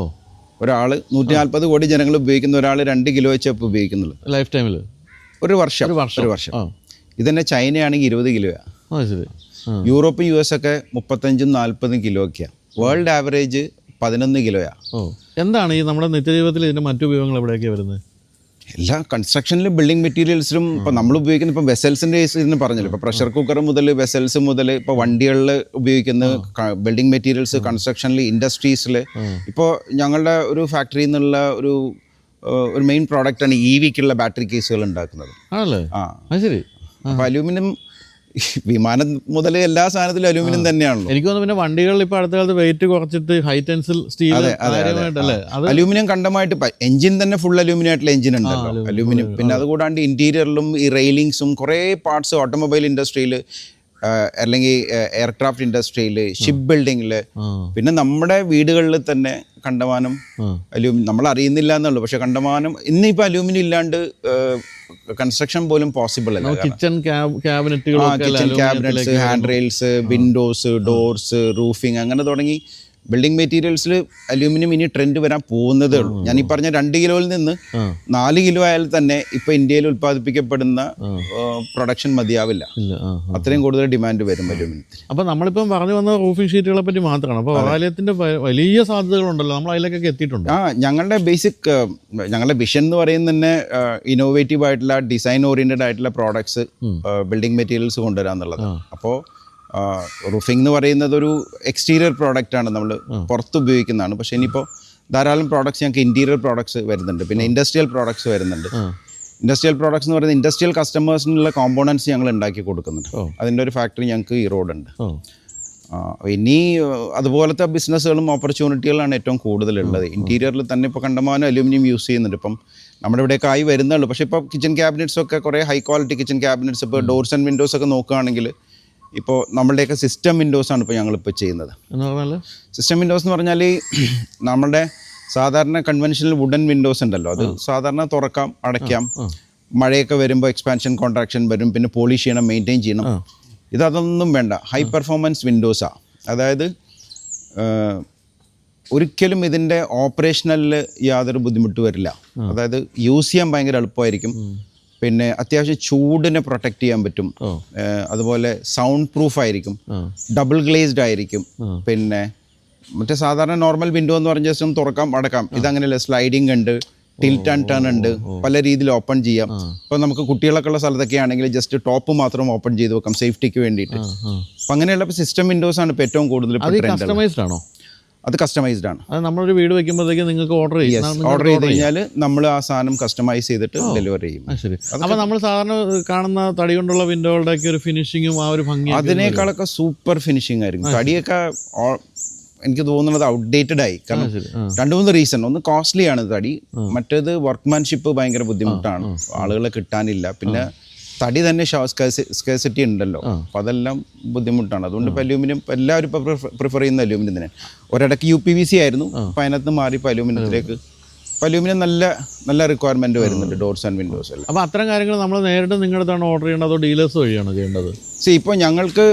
ഒരാൾ നൂറ്റി നാൽപ്പത് കോടി ജനങ്ങൾ ഉപയോഗിക്കുന്ന ഒരാൾ രണ്ട് കിലോ വെച്ച് ഇപ്പോൾ ഉപയോഗിക്കുന്നുള്ളൂ ലൈഫ് ടൈമിൽ ഒരു വർഷം. ഒരു വർഷം. ഒരു വർഷം. ഇത് ഇതന്നെ ചൈനയാണെങ്കിൽ ഇരുപത് കിലോയാണ് ശരി. ആ. യൂറോപ്പും യു എസ് ഒക്കെ മുപ്പത്തഞ്ചും നാൽപ്പതും കിലോ ഒക്കെയാണ് വേൾഡ് ആവറേജ് പതിനൊന്ന് കിലോയാണ് എന്താണ് ഈ നമ്മുടെ നിത്യജീവിതത്തിൽ ഇതിന്റെ മറ്റു ഉപയോഗങ്ങൾ എവിടെയൊക്കെയാണ് വരുന്നത്? എല്ലാ കൺസ്ട്രക്ഷനിലും ബിൽഡിംഗ് മെറ്റീരിയൽസിലും ഇപ്പോൾ നമ്മൾ ഉപയോഗിക്കുന്ന ഇപ്പോൾ വെസൽസിന്റെ ഇതിന് പറഞ്ഞല്ലോ. ഇപ്പോൾ പ്രഷർ കുക്കർ മുതൽ വെസൽസ് മുതൽ ഇപ്പോൾ വണ്ടികളിൽ ഉപയോഗിക്കുന്ന ബിൽഡിംഗ് മെറ്റീരിയൽസ് കൺസ്ട്രക്ഷനിൽ ഇൻഡസ്ട്രീസിൽ ഇപ്പോൾ ഞങ്ങളുടെ ഒരു ഫാക്ടറിയിൽ നിന്നുള്ള ഒരു ഒരു മെയിൻ പ്രോഡക്റ്റാണ് ഇ വിക്കുള്ള ബാറ്ററി കേസുകൾ ഉണ്ടാക്കുന്നത്. ആ. ശരി. അപ്പോൾ അലൂമിനിയം വിമാനം മുതൽ എല്ലാ സാധനത്തിലും അലൂമിനിയം തന്നെയാണല്ലോ. എനിക്ക് തോന്നുന്നു പിന്നെ വണ്ടികളിൽ ഇപ്പൊ അടുത്ത കാലത്ത് വെയിറ്റ് കുറച്ചിട്ട് ഹൈ ടെൻസിൽ സ്റ്റീൽ അലൂമിനിയം കണ്ടമായിട്ട് എഞ്ചിൻ തന്നെ ഫുൾ അലൂമിനിയം ആയിട്ടുള്ള എഞ്ചിൻ ഉണ്ടല്ലോ. അലൂമിനിയം. പിന്നെ അതുകൂടാണ്ട് ഇന്റീരിയറിലും ഈ റെയിലിങ്സും കുറേ പാർട്സ് ഓട്ടോമൊബൈൽ ഇൻഡസ്ട്രിയിൽ അല്ലെങ്കിൽ എയർക്രാഫ്റ്റ് ഇൻഡസ്ട്രിയിൽ ഷിപ്പ് ബിൽഡിങ്ങിൽ പിന്നെ നമ്മുടെ വീടുകളിൽ തന്നെ കണ്ടമാനം ആ. അലൂമിനിയം നമ്മൾ അറിയുന്നില്ല എന്നുള്ളൂ. പക്ഷെ കണ്ടമാനം ഇന്നിപ്പോൾ അലൂമിനിയം ഇല്ലാണ്ട് കൺസ്ട്രക്ഷൻ പോലും പോസിബിൾ അല്ല. Kitchen cabinet kitchen cabinets hand rails windows doors roofing അങ്ങനെ തുടങ്ങി ബിൽഡിംഗ് മെറ്റീരിയൽസിൽ അലൂമിനിയം ഇനി ട്രെൻഡ് വരാൻ പോകുന്നതേ ഉള്ളൂ. ഞാൻ ഈ പറഞ്ഞ രണ്ട് കിലോയിൽ നിന്ന് നാല് കിലോ ആയാൽ തന്നെ ഇപ്പൊ ഇന്ത്യയിൽ ഉത്പാദിപ്പിക്കപ്പെടുന്ന പ്രൊഡക്ഷൻ മതിയാവില്ല. അത്രയും കൂടുതൽ ഡിമാൻഡ് വരും അലൂമിനിയത്തിന് അപ്പൊ നമ്മളിപ്പം പറഞ്ഞു വന്ന റൂഫിംഗ് ഷീറ്റുകളെ പറ്റി മാത്രമാണ് അപ്പൊ വറാലയത്തിന്റെ വ- വലിയ സാധ്യതകളുണ്ടല്ലോ. നമ്മൾ അതിലേക്കൊക്കെ എത്തിയിട്ടുണ്ട്? ആ ഞങ്ങളുടെ ബേസിക് ഞങ്ങളുടെ വിഷൻ എന്ന് പറയുന്നത് തന്നെ ഇന്നോവേറ്റീവ് ആയിട്ടുള്ള ഡിസൈൻ ഓറിയന്റഡ് ആയിട്ടുള്ള പ്രോഡക്ട്സ് ബിൽഡിംഗ് മെറ്റീരിയൽസ് കൊണ്ടുവരാന്നുള്ളത്. അപ്പോൾ റൂഫിംഗ് എന്ന് പറയുന്നത് ഒരു എക്സ്റ്റീരിയർ പ്രോഡക്റ്റ് ആണ് നമ്മൾ പുറത്ത് ഉപയോഗിക്കുന്നതാണ് പക്ഷേ ഇനിയിപ്പോൾ ധാരാളം പ്രോഡക്ട്സ് ഞങ്ങൾക്ക് ഇന്റീരിയർ പ്രോഡക്ട്സ് വരുന്നുണ്ട്. പിന്നെ ഇൻഡസ്ട്രിയൽ പ്രോഡക്ട്സ് വരുന്നുണ്ട്. ഇൻഡസ്ട്രിയൽ പ്രോഡക്ട്സ് എന്ന് പറയുന്നത് ഇൻഡസ്ട്രിയൽ കസ്റ്റമേഴ്സിനുള്ള കോമ്പോണൻസ് ഞങ്ങൾ ഉണ്ടാക്കി കൊടുക്കുന്നുണ്ട്. അതിന്റെ ഒരു ഫാക്ടറി ഞങ്ങൾക്ക് ഈ റോഡുണ്ട് ഇനി അതുപോലത്തെ ബിസിനസ്സുകളും ഓപ്പർച്യൂണിറ്റികളാണ് ഏറ്റവും കൂടുതലുള്ളത്. ഇന്റീരിയറിൽ തന്നെ ഇപ്പോൾ കണ്ടമാനം അലൂമിനിയം യൂസ് ചെയ്യുന്നുണ്ട്. ഇപ്പം നമ്മുടെ ഇവിടെയൊക്കെ ആയി വരുന്നുള്ളൂ. പക്ഷേ ഇപ്പോൾ കിച്ചൺ ക്യാബിനറ്റ്സ് ഒക്കെ കുറേ ഹൈ ക്വാളിറ്റി കിച്ചൺ ക്യാബിനറ്റ്സ് ഇപ്പോൾ ഡോർസ് ആൻഡ് വിൻഡോസ് ഒക്കെ നോക്കുകയാണെങ്കിൽ ഇപ്പോൾ നമ്മളുടെയൊക്കെ സിസ്റ്റം വിൻഡോസ് ആണ് ഇപ്പോൾ ഞങ്ങളിപ്പോൾ ചെയ്യുന്നത്. സിസ്റ്റം വിൻഡോസ് എന്ന് പറഞ്ഞാൽ നമ്മളുടെ നമ്മുടെ സാധാരണ കൺവെൻഷണൽ വുഡൻ വിൻഡോസ് ഉണ്ടല്ലോ. അത് സാധാരണ തുറക്കാം അടയ്ക്കാം. മഴയൊക്കെ വരുമ്പോൾ എക്സ്പാൻഷൻ കോൺട്രാക്ഷൻ വരും. പിന്നെ പോളിഷ് ചെയ്യണം മെയിന്റെയിൻ ചെയ്യണം. ഇതതൊന്നും വേണ്ട. ഹൈ പെർഫോമൻസ് വിൻഡോസാണ് അതായത് ഒരിക്കലും ഇതിന്റെ ഓപ്പറേഷനലിൽ യാതൊരു ബുദ്ധിമുട്ട് വരില്ല. അതായത് യൂസ് ചെയ്യാൻ ഭയങ്കര എളുപ്പമായിരിക്കും. പിന്നെ അത്യാവശ്യം ചൂടിനെ പ്രൊട്ടക്ട് ചെയ്യാൻ പറ്റും. അതുപോലെ സൗണ്ട് പ്രൂഫ് ആയിരിക്കും ഡബിൾ ഗ്ലേസ്ഡ് ആയിരിക്കും. പിന്നെ മറ്റേ സാധാരണ നോർമൽ വിൻഡോ എന്ന് പറഞ്ഞ ജസ്റ്റ് ഒന്ന് തുറക്കാം അടക്കാം. ഇതങ്ങനെയല്ല സ്ലൈഡിങ് ഉണ്ട് ടിൽറ്റ് ആൻഡ് ടേൺ ഉണ്ട്. പല രീതിയിൽ ഓപ്പൺ ചെയ്യാം. ഇപ്പോൾ നമുക്ക് കുട്ടികളൊക്കെ ഉള്ള സ്ഥലത്തൊക്കെ ആണെങ്കിൽ ജസ്റ്റ് ടോപ്പ് മാത്രം ഓപ്പൺ ചെയ്ത് വെക്കാം സേഫ്റ്റിക്ക് വേണ്ടിയിട്ട്. അപ്പം അങ്ങനെയുള്ള സിസ്റ്റം വിൻഡോസ് ആണ് ഇപ്പോൾ ഏറ്റവും കൂടുതൽ ആണോ? അത് കസ്റ്റമൈസ്ഡ് ആണ്. അത് നമ്മളൊരു വീട് വെക്കുമ്പോഴത്തേക്ക് നിങ്ങൾക്ക് ഓർഡർ ചെയ്യാം. ഓർഡർ ചെയ്ത് കഴിഞ്ഞാൽ നമ്മൾ ആ സാധനം കസ്റ്റമൈസ് ചെയ്തിട്ട് ഡെലിവറി ചെയ്യും. ശരി. അപ്പൊ നമ്മൾ സാധാരണ കാണുന്ന തടി കൊണ്ടുള്ള വിൻഡോകളുടെ ഒക്കെ ഒരു ഫിനിഷിങ്ങും ആ ഒരു ഭംഗി അതിനേക്കാളൊക്കെ സൂപ്പർ ഫിനിഷിംഗ് ആയിരിക്കും. തടിയൊക്കെ എനിക്ക് തോന്നുന്നത് ഔട്ട്ഡേറ്റഡ് ആയി. കാരണം രണ്ട് മൂന്ന് റീസൺ ഒന്ന് കോസ്റ്റ്ലി ആണ് തടി. മറ്റേത് വർക്ക്മാൻഷിപ്പ് ഭയങ്കര ബുദ്ധിമുട്ടാണ്. ആളുകളെ കിട്ടാനില്ല. പിന്നെ തടി തന്നെ സ്കേസിറ്റി ഉണ്ടല്ലോ. അപ്പം അതെല്ലാം ബുദ്ധിമുട്ടാണ്. അതുകൊണ്ട് ഇപ്പോൾ അലൂമിനിയം എല്ലാവരും ഇപ്പോൾ പ്രിഫർ ചെയ്യുന്ന അലൂമിനിയം തന്നെ ഒരിടയ്ക്ക് യു പി വി സി ആയിരുന്നു. അപ്പം അതിനകത്ത് മാറി ഇപ്പോൾ അലൂമിനിയത്തിലേക്ക് ഇപ്പം അലൂമിനിയം നല്ല നല്ല റിക്വയർമെന്റ് വരുന്നുണ്ട്. ഡോർസ് ആൻഡ് വിൻഡോസ് എല്ലാം. അപ്പോൾ അത്തരം കാര്യങ്ങൾ നമ്മൾ നേരിട്ട് നിങ്ങളുടെ അടുത്താണ് ഓർഡർ ചെയ്യേണ്ടത് അതോ ഡീലേഴ്സ് വഴിയാണ് ചെയ്യേണ്ടത്? സി ഇപ്പോൾ ഞങ്ങൾക്ക്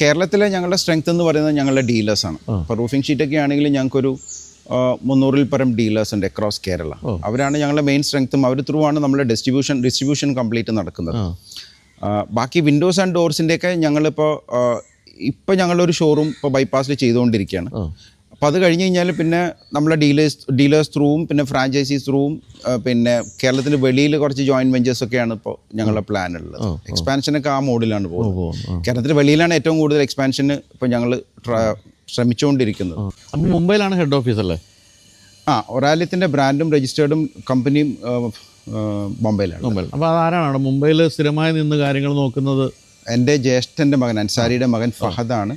കേരളത്തിലെ ഞങ്ങളുടെ സ്ട്രെങ്ത് എന്ന് പറയുന്നത് ഞങ്ങളുടെ ഡീലേഴ്സാണ് ഇപ്പോൾ റൂഫിംഗ് ഷീറ്റൊക്കെ ആണെങ്കിൽ ഞങ്ങൾക്കൊരു മുന്നൂറിൽ പരം ഡീലേഴ്സ് ഉണ്ട് അക്രോസ് കേരള അവരാണ് ഞങ്ങളുടെ മെയിൻ സ്ട്രെങ്ത്തും അവർ ത്രൂ ആണ് നമ്മുടെ ഡിസ്ട്രിബ്യൂഷൻ ഡിസ്ട്രിബ്യൂഷൻ കംപ്ലീറ്റ് നടക്കുന്നത്. ബാക്കി വിൻഡോസ് ആൻഡ് ഡോർസിന്റെയൊക്കെ ഞങ്ങളിപ്പോൾ ഇപ്പം ഞങ്ങളൊരു ഷോറൂം ഇപ്പോൾ ബൈപ്പാസിൽ ചെയ്തുകൊണ്ടിരിക്കുകയാണ്. അപ്പോൾ അത് കഴിഞ്ഞ് കഴിഞ്ഞാൽ പിന്നെ നമ്മളെ ഡീലേഴ്സ് ഡീലേഴ്സ് ത്രൂവും പിന്നെ ഫ്രാഞ്ചൈസീസ് ത്രൂവും പിന്നെ കേരളത്തിന് വെളിയിൽ കുറച്ച് ജോയിന്റ് വെഞ്ചേഴ്സ് ഒക്കെയാണ് ഇപ്പോൾ ഞങ്ങളുടെ പ്ലാൻ ഉള്ളത് എക്സ്പാൻഷനൊക്കെ ആ. മോഡിലാണ് പോകുന്നത്. പോകുന്നു കേരളത്തിന് വെളിയിലാണ് ഏറ്റവും കൂടുതൽ എക്സ്പാൻഷന് ഇപ്പോൾ ഞങ്ങൾ ശ്രമിച്ചുകൊണ്ടിരിക്കുന്നത്. അപ്പം മുംബൈയിലാണ് ഹെഡ് ഓഫീസ് അല്ലേ? ആ ഒറാലിയത്തിന്റെ ബ്രാൻഡും രജിസ്റ്റേർഡും കമ്പനിയും മുംബൈയിലാണ് മുംബൈ ബോംബെയിലാണ്. മുംബൈയിൽ. അപ്പോൾ അതാരാണ് മുംബൈയിൽ സ്ഥിരമായി നിന്ന് കാര്യങ്ങൾ നോക്കുന്നത്? എന്റെ ജ്യേഷ്ഠന്റെ മകൻ അൻസാരിയുടെ മകൻ ഫഹദാണ്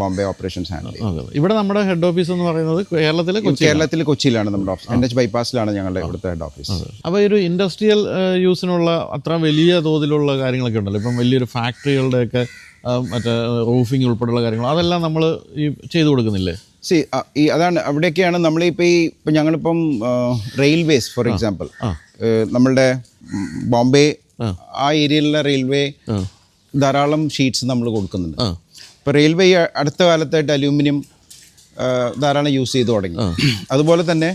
ബോംബെ ഓപ്പറേഷൻസ് ഹാൻഡിൽ ചെയ്യുന്നത്. ഇവിടെ നമ്മുടെ ഹെഡ് ഓഫീസ് എന്ന് പറയുന്നത് കേരളത്തിലെ കൊച്ചി കേരളത്തിൽ കൊച്ചിയിലാണ് നമ്മുടെ ഓഫീസ് എൻ എച്ച് ബൈപ്പാസിലാണ് ഞങ്ങളുടെ ഇവിടുത്തെ ഹെഡ് ഓഫീസ് അപ്പോൾ ഈ ഒരു ഇൻഡസ്ട്രിയൽ യൂസിനുള്ള അത്ര വലിയ തോതിലുള്ള കാര്യങ്ങളൊക്കെ ഉണ്ടല്ലോ. ഇപ്പം വലിയൊരു ഫാക്ടറികളുടെയൊക്കെ മറ്റേ റൂഫിംഗ് ഉൾപ്പെടെയുള്ള കാര്യങ്ങൾ. അതെല്ലാം നമ്മൾ ഈ ചെയ്തു കൊടുക്കുന്നില്ലേ? സി ഈ അതാണ് അവിടെയൊക്കെയാണ് നമ്മളിപ്പോൾ ഈ ഇപ്പം ഞങ്ങളിപ്പം റെയിൽവേസ് ഫോർ എക്സാമ്പിൾ. നമ്മളുടെ ബോംബെ ആ. ഏരിയയിലുള്ള റെയിൽവേ ധാരാളം ഷീറ്റ്സ് നമ്മൾ കൊടുക്കുന്നുണ്ട്. ഇപ്പം ഇപ്പോൾ റെയിൽവേ അടുത്ത കാലത്തായിട്ട് അലൂമിനിയം ധാരാളം യൂസ് ചെയ്ത് തുടങ്ങി. അതുപോലെ തന്നെ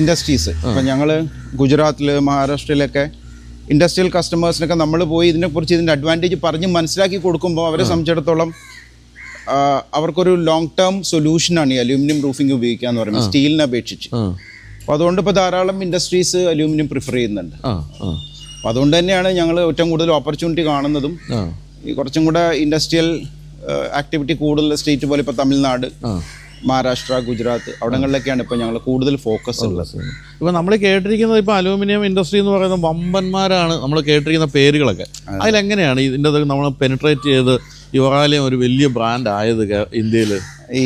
ഇൻഡസ്ട്രീസ് ഇപ്പം ഞങ്ങൾ ഗുജറാത്തിൽ മഹാരാഷ്ട്രയിലൊക്കെ ഇൻഡസ്ട്രിയൽ കസ്റ്റമേഴ്സിനൊക്കെ നമ്മൾ പോയി ഇതിനെക്കുറിച്ച് ഇതിന്റെ അഡ്വാന്റേജ് പറഞ്ഞ് മനസ്സിലാക്കി കൊടുക്കുമ്പോൾ അവരെ സംബന്ധിച്ചിടത്തോളം അവർക്കൊരു ലോങ് ടേം സൊല്യൂഷനാണ് ഈ അലൂമിനിയം റൂഫിംഗ് ഉപയോഗിക്കുക എന്ന് പറയുന്നത് സ്റ്റീലിനെ അപേക്ഷിച്ച്. അപ്പോൾ അതുകൊണ്ട് ഇപ്പോൾ ധാരാളം ഇൻഡസ്ട്രീസ് അലൂമിനിയം പ്രിഫർ ചെയ്യുന്നുണ്ട്. അപ്പോൾ അതുകൊണ്ട് തന്നെയാണ് ഞങ്ങൾ ഏറ്റവും കൂടുതൽ ഓപ്പർച്യൂണിറ്റി കാണുന്നതും ഈ കുറച്ചും കൂടെ ഇൻഡസ്ട്രിയൽ ആക്ടിവിറ്റി കൂടുതൽ സ്റ്റേറ്റ് പോലെ ഇപ്പോൾ തമിഴ്നാട് മഹാരാഷ്ട്ര ഗുജറാത്ത് അവിടങ്ങളിലൊക്കെയാണ് ഇപ്പോൾ ഞങ്ങൾ കൂടുതൽ ഫോക്കസ് ഉള്ളത്. ഇപ്പം നമ്മൾ കേട്ടിരിക്കുന്നത് ഇപ്പോൾ അലൂമിനിയം ഇൻഡസ്ട്രി എന്ന് പറയുന്ന വമ്പന്മാരാണ് നമ്മൾ കേട്ടിരിക്കുന്ന പേരുകളൊക്കെ. അതിലെങ്ങനെയാണ് ഇതിന്റെ നമ്മൾ പെനിട്രേറ്റ് ചെയ്ത് യുവറാലയം ഒരു വലിയ ബ്രാൻഡ് ആയത് ഇന്ത്യയിൽ ഈ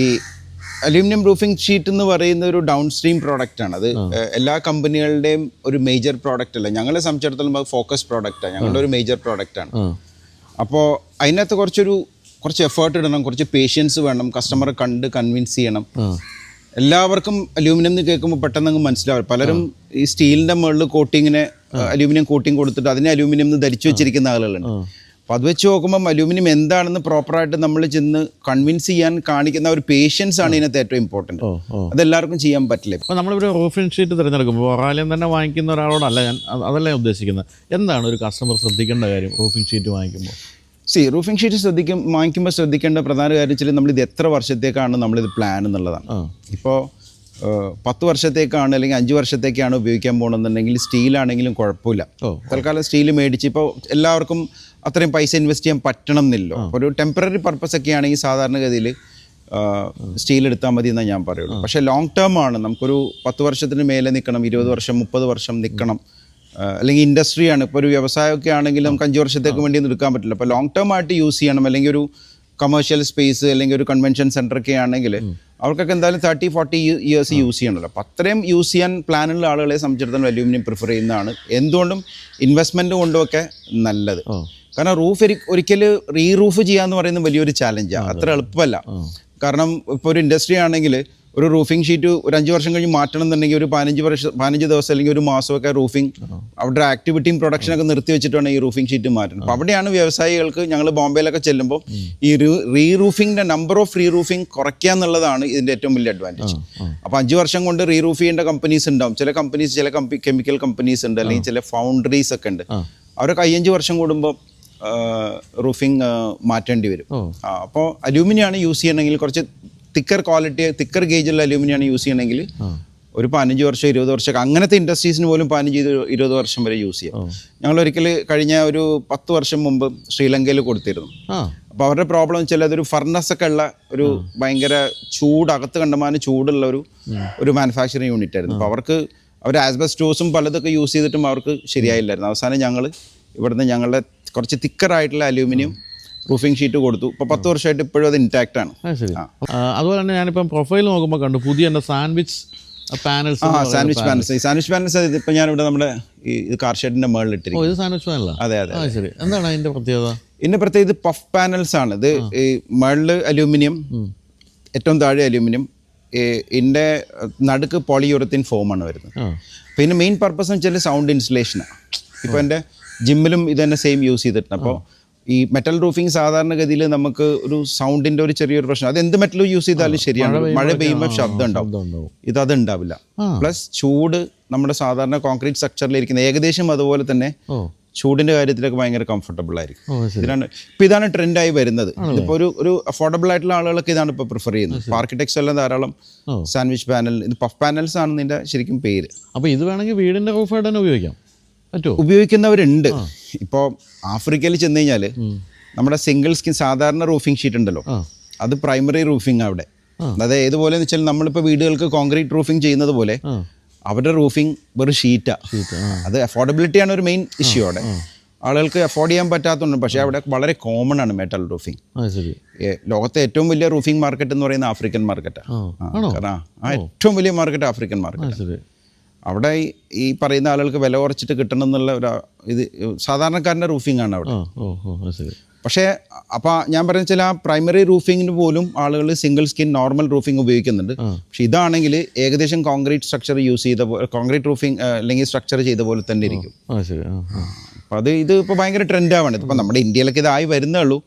അലൂമിനിയം റൂഫിംഗ് ഷീറ്റ് എന്ന് പറയുന്ന ഒരു ഡൗൺ സ്ട്രീം പ്രോഡക്റ്റ് ആണ്. അത് എല്ലാ കമ്പനികളുടെയും ഒരു മേജർ പ്രോഡക്റ്റ് അല്ല. ഞങ്ങളെ സംബന്ധിച്ചിടത്തോളം അത് ഫോക്കസ് പ്രോഡക്റ്റാണ് ഞങ്ങളുടെ ഒരു മേജർ പ്രോഡക്റ്റ് ആണ്. അപ്പോൾ അതിനകത്ത് കുറച്ചൊരു കുറച്ച് എഫേർട്ട് ഇടണം കുറച്ച് പേഷ്യൻസ് വേണം കസ്റ്റമറെ കണ്ട് കൺവിൻസ് ചെയ്യണം. എല്ലാവർക്കും അലൂമിനിയം എന്ന് കേൾക്കുമ്പോൾ പെട്ടെന്ന് അങ്ങ് മനസ്സിലാവും. പലരും ഈ സ്റ്റീലിന്റെ മുകളിൽ കോട്ടിങ്ങിനെ അലൂമിനിയം കോട്ടിങ് കൊടുത്തിട്ട് അതിനെ അലൂമിനിയം എന്ന് ധരിച്ചു വെച്ചിരിക്കുന്ന ആളുകളുണ്ട്. അപ്പോൾ അത് വെച്ച് നോക്കുമ്പം അലൂമിനിയം എന്താണെന്ന് പ്രോപ്പറായിട്ട് നമ്മൾ ചെന്ന് കൺവിൻസ് ചെയ്യാൻ കാണിക്കുന്ന ഒരു പേഷ്യൻസ് ആണ് ഇതിനകത്ത് ഏറ്റവും ഇമ്പോർട്ടന്റ് അതെല്ലാവർക്കും ചെയ്യാൻ പറ്റില്ല അപ്പോൾ നമ്മളിവിടെ റൂഫിംഗ് ഷീറ്റ് തിരഞ്ഞെടുക്കുമ്പോൾ ഒറാലയം തന്നെ വാങ്ങിക്കുന്ന ഒരാളോടല്ല ഞാൻ അത് അതല്ല ഞാൻ ഉദ്ദേശിക്കുന്നത്. എന്താണ് ഒരു കസ്റ്റമർ ശ്രദ്ധിക്കേണ്ട കാര്യം റൂഫിംഗ് ഷീറ്റ് വാങ്ങിക്കുമ്പോൾ സി റൂഫിംഗ് ഷീറ്റ് ശ്രദ്ധിക്കും വാങ്ങിക്കുമ്പോൾ ശ്രദ്ധിക്കേണ്ട പ്രധാന കാര്യം വെച്ചാൽ നമ്മൾ ഇത് എത്ര വർഷത്തേക്കാണ് നമ്മളിത് പ്ലാൻ എന്നുള്ളതാണ്. ഇപ്പോൾ പത്ത് വർഷത്തേക്കാണ് അല്ലെങ്കിൽ അഞ്ച് വർഷത്തേക്കാണ് ഉപയോഗിക്കാൻ പോകണമെന്നുണ്ടെങ്കിൽ സ്റ്റീലാണെങ്കിലും കുഴപ്പമില്ല. തൽക്കാലം സ്റ്റീൽ മേടിച്ച് ഇപ്പോൾ എല്ലാവർക്കും അത്രയും പൈസ ഇൻവെസ്റ്റ് ചെയ്യാൻ പറ്റണം എന്നില്ലോ ഒരു ടെമ്പററി പർപ്പസ് ഒക്കെ ആണെങ്കിൽ സാധാരണഗതിയിൽ സ്റ്റീൽ എടുത്താൽ മതി എന്നേ ഞാൻ പറയുള്ളൂ. പക്ഷേ ലോങ് ടേം ആണ്. നമുക്കൊരു പത്ത് വർഷത്തിന് മേലെ നിൽക്കണം ഇരുപത് വർഷം മുപ്പത് വർഷം നിൽക്കണം അല്ലെങ്കിൽ ഇൻഡസ്ട്രിയാണ്. ഇപ്പോൾ ഒരു വ്യവസായമൊക്കെ ആണെങ്കിൽ നമുക്ക് അഞ്ച് വർഷത്തേക്ക് വേണ്ടി ഒന്നും എടുക്കാൻ പറ്റില്ല. അപ്പോൾ ലോങ് ടേം ആയിട്ട് യൂസ് ചെയ്യണം. അല്ലെങ്കിൽ ഒരു കമേഴ്ഷ്യൽ സ്പേസ് അല്ലെങ്കിൽ ഒരു കൺവെൻഷൻ സെന്റർ ഒക്കെ ആണെങ്കിൽ അവർക്കൊക്കെ എന്തായാലും തേർട്ടി ഫോർട്ടി ഇയേഴ്സ് യൂസ് ചെയ്യണമല്ലോ അപ്പോൾ അത്രയും യൂസ് ചെയ്യാൻ പ്ലാനുള്ള ആളുകളെ സംബന്ധിച്ചിടത്തോളം അലൂമിനിയം പ്രിഫർ ചെയ്യുന്നതാണ്. എന്തുകൊണ്ടും ഇൻവെസ്റ്റ്മെന്റ് കൊണ്ടുമൊക്കെ നല്ലത്. കാരണം റൂഫ് ഒരിക്കൽ റീ റൂഫ് ചെയ്യാന്ന് പറയുന്നത് വലിയൊരു ചാലഞ്ചാണ് അത്ര എളുപ്പമല്ല. കാരണം ഇപ്പോൾ ഒരു ഇൻഡസ്ട്രി ആണെങ്കിൽ ഒരു റൂഫിംഗ് ഷീറ്റ് ഒരു അഞ്ച് വർഷം കഴിഞ്ഞ് മാറ്റണം എന്നുണ്ടെങ്കിൽ ഒരു പതിനഞ്ച് വർഷം പതിനഞ്ച് ദിവസം അല്ലെങ്കിൽ ഒരു മാസമൊക്കെ റൂഫിംഗ് അവിടെ ആക്ടിവിറ്റിയും പ്രൊഡക്ഷനൊക്കെ നിർത്തി വെച്ചിട്ടാണ് ഈ റൂഫിംഗ് ഷീറ്റ് മാറ്റുന്നത്. അപ്പോൾ അവിടെയാണ് വ്യവസായികൾക്ക് ഞങ്ങൾ ബോംബെയിലൊക്കെ ചെല്ലുമ്പോൾ ഈ റീ റൂഫിങ്ങിന്റെ നമ്പർ ഓഫ് റീ റൂഫിംഗ് കുറയ്ക്കുക എന്നുള്ളതാണ് ഇതിന്റെ ഏറ്റവും വലിയ അഡ്വാന്റേജ് അപ്പോൾ അഞ്ച് വർഷം കൊണ്ട് റീ റൂഫ് ചെയ്യേണ്ട കമ്പനീസ് ഉണ്ടാവും. ചില കമ്പനീസ് ചില കെമിക്കൽ കമ്പനീസ് ഉണ്ട് അല്ലെങ്കിൽ ചില ഫൗണ്ടറീസ് ഒക്കെ ഉണ്ട്. അവരൊക്കെ അയ്യഞ്ച് വർഷം കൂടുമ്പോൾ റൂഫിംഗ് മാറ്റേണ്ടി വരും. അപ്പോൾ അലൂമിനിയാണ് യൂസ് ചെയ്യണമെങ്കിൽ കുറച്ച് തിക്കർ ക്വാളിറ്റി തിക്കർ ഗേജുള്ള അലൂമിനിയാണ് യൂസ് ചെയ്യണമെങ്കിൽ ഒരു പതിനഞ്ച് വർഷം ഇരുപത് വർഷം അങ്ങനത്തെ ഇൻഡസ്ട്രീസിന് പോലും പതിനഞ്ച് ഇരുപത് വർഷം വരെ യൂസ് ചെയ്യാം. ഞങ്ങൾ ഒരിക്കൽ കഴിഞ്ഞ ഒരു പത്ത് വർഷം മുമ്പ് ശ്രീലങ്കയിൽ കൊടുത്തിരുന്നു. അപ്പോൾ അവരുടെ പ്രോബ്ലം വെച്ചാൽ അതൊരു ഫർണസ് ഒക്കെ ഉള്ള ഒരു ഭയങ്കര ചൂട് അകത്ത് കണ്ടമാനം ചൂടുള്ള ഒരു ഒരു മാനുഫാക്ചറിങ് യൂണിറ്റ് ആയിരുന്നു. അപ്പോൾ അവർക്ക് അവർ ആസ്ബസ്റ്റോസും പലതൊക്കെ യൂസ് ചെയ്തിട്ടും അവർക്ക് ശരിയായില്ലായിരുന്നു. അവസാനം ഞങ്ങൾ ഇവിടുന്ന് ഞങ്ങളുടെ കുറച്ച് തിക്കറായിട്ടുള്ള അലൂമിനിയം റൂഫിംഗ് ഷീറ്റ് കൊടുത്തു. ഇപ്പോൾ പത്ത് വർഷമായിട്ട് ഇപ്പോഴും അത് ഇൻടാക്റ്റ് ആണ്. ശരി. അതുപോലെ തന്നെ ഞാനിപ്പം പ്രൊഫൈൽ നോക്കുമ്പോൾ കണ്ടു. പുതിയ എന്റെ സാൻഡ്വിച്ച് പാനൽസ് ആ സാൻഡ്വിച്ച് പാനൽസ് ഈ സാൻഡ്വിച്ച് പാനൽസ് ഇപ്പം ഞാനിവിടെ നമ്മുടെ ഈ ഇത് കാർ ഷെഡിന്റെ മുകളിൽ ഓ ഇട്ടിരിക്കും ഇത് സാൻഡ്വിച്ച് പാനലാ അതെ അതെ ശരി. എന്താണ് അതിന്റെ പ്രത്യേകത? ഇതിന്റെ പ്രത്യേകത പഫ് പാനൽസ് ആണ്. ഇത് ഈ മേളിൽ അലൂമിനിയം ഏറ്റവും താഴെ അലൂമിനിയം ഇതിന്റെ നടുക്ക് പോളിയൂറത്തിൻ ഫോമാണ് വരുന്നത്. പിന്നെ മെയിൻ പർപ്പസ് എന്ന് വെച്ചാൽ സൗണ്ട് ഇൻസുലേഷനാണ് ഇപ്പോൾ എന്റെ ജിമ്മിലും ഇത് തന്നെ സെയിം യൂസ് ചെയ്തിട്ടുണ്ട്. അപ്പോൾ ഈ മെറ്റൽ റൂഫിംഗ് സാധാരണഗതിയിൽ നമുക്ക് ഒരു സൗണ്ടിന്റെ ഒരു ചെറിയൊരു പ്രശ്നം. അത് എന്ത് മെറ്റൽ യൂസ് ചെയ്താലും ശരിയാണ്. മഴ പെയ്യുമ്പോൾ ശബ്ദം ഉണ്ടാവും. ഇത് അത് ഉണ്ടാവില്ല. പ്ലസ് ചൂട് നമ്മുടെ സാധാരണ കോൺക്രീറ്റ് സ്ട്രക്ചറിൽ ഇരിക്കുന്ന ഏകദേശം അതുപോലെ തന്നെ ചൂടിന്റെ കാര്യത്തിലൊക്കെ ഭയങ്കര കംഫർട്ടബിൾ ആയിരിക്കും. ഇതിനാണ് ഇപ്പൊ ഇതാണ് ട്രെൻഡായി വരുന്നത്. ഇതിപ്പോ ഒരു ഒരു അഫോർഡബിൾ ആയിട്ടുള്ള ആളുകളൊക്കെ ഇതാണ് ഇപ്പോൾ പ്രിഫർ ചെയ്യുന്നത്. ആർക്കിടെക്ട്സ് എല്ലാം ധാരാളം സാൻഡ്വിച്ച് പാനൽ ഇത് പഫ് പാനൽസ് ആണ് ഇതിന്റെ ശരിക്കും പേര്. അപ്പോൾ ഇത് വേണമെങ്കിൽ വീടിന്റെ റൂഫായിട്ട് തന്നെ ഉപയോഗിക്കാം. പറ്റുമോ ഉപയോഗിക്കുന്നവരുണ്ട്. ഇപ്പോൾ ആഫ്രിക്കയിൽ ചെന്ന് കഴിഞ്ഞാൽ നമ്മുടെ സിംഗിൾ സ്കിൻ സാധാരണ റൂഫിംഗ് ഷീറ്റ് ഉണ്ടല്ലോ. അത് പ്രൈമറി റൂഫിംഗ് അവിടെ. അതായത് ഏതുപോലെ എന്ന് വെച്ചാൽ നമ്മളിപ്പോൾ വീടുകൾക്ക് കോൺക്രീറ്റ് റൂഫിംഗ് ചെയ്യുന്നത് പോലെ അവരുടെ റൂഫിംഗ് വെറും ഷീറ്റാ അത് അഫോർഡബിലിറ്റി ആണ് ഒരു മെയിൻ ഇഷ്യൂ അവിടെ. ആളുകൾക്ക് അഫോർഡ് ചെയ്യാൻ പറ്റാത്തതുണ്ട്. പക്ഷേ അവിടെ വളരെ കോമൺ ആണ് മെറ്റൽ റൂഫിംഗ് ലോകത്തെ ഏറ്റവും വലിയ റൂഫിംഗ് മാർക്കറ്റ് എന്ന് പറയുന്ന ആഫ്രിക്കൻ മാർക്കറ്റാണ് കാരണം ഏറ്റവും വലിയ മാർക്കറ്റ് ആഫ്രിക്കൻ മാർക്കറ്റ് അവിടെ ഈ- പറയുന്ന ആളുകൾക്ക് വില കുറച്ചിട്ട് കിട്ടണം എന്നുള്ള ഒരു ഇത് സാധാരണക്കാരന്റെ റൂഫിംഗ് ആണ് അവിടെ. പക്ഷേ അപ്പോൾ ഞാൻ പറയുന്ന വെച്ചാൽ ആ പ്രൈമറി റൂഫിങ്ങിന് പോലും ആളുകൾ സിംഗിൾ സ്കിൻ നോർമൽ റൂഫിംഗ് ഉപയോഗിക്കുന്നുണ്ട്. പക്ഷേ ഇതാണെങ്കിൽ ഏകദേശം കോൺക്രീറ്റ് സ്ട്രക്ചർ യൂസ് ചെയ്ത പോലെ കോൺക്രീറ്റ് റൂഫിംഗ് അല്ലെങ്കിൽ സ്ട്രക്ചർ ചെയ്ത പോലെ തന്നെ ഇരിക്കും. അപ്പോൾ അത് ഇത് ഇപ്പോൾ ഭയങ്കര ട്രെൻഡ് ആവാണ് ഇതിപ്പോൾ നമ്മുടെ ഇന്ത്യയിലൊക്കെ ഇതായി വരുന്നേ ഉള്ളൂ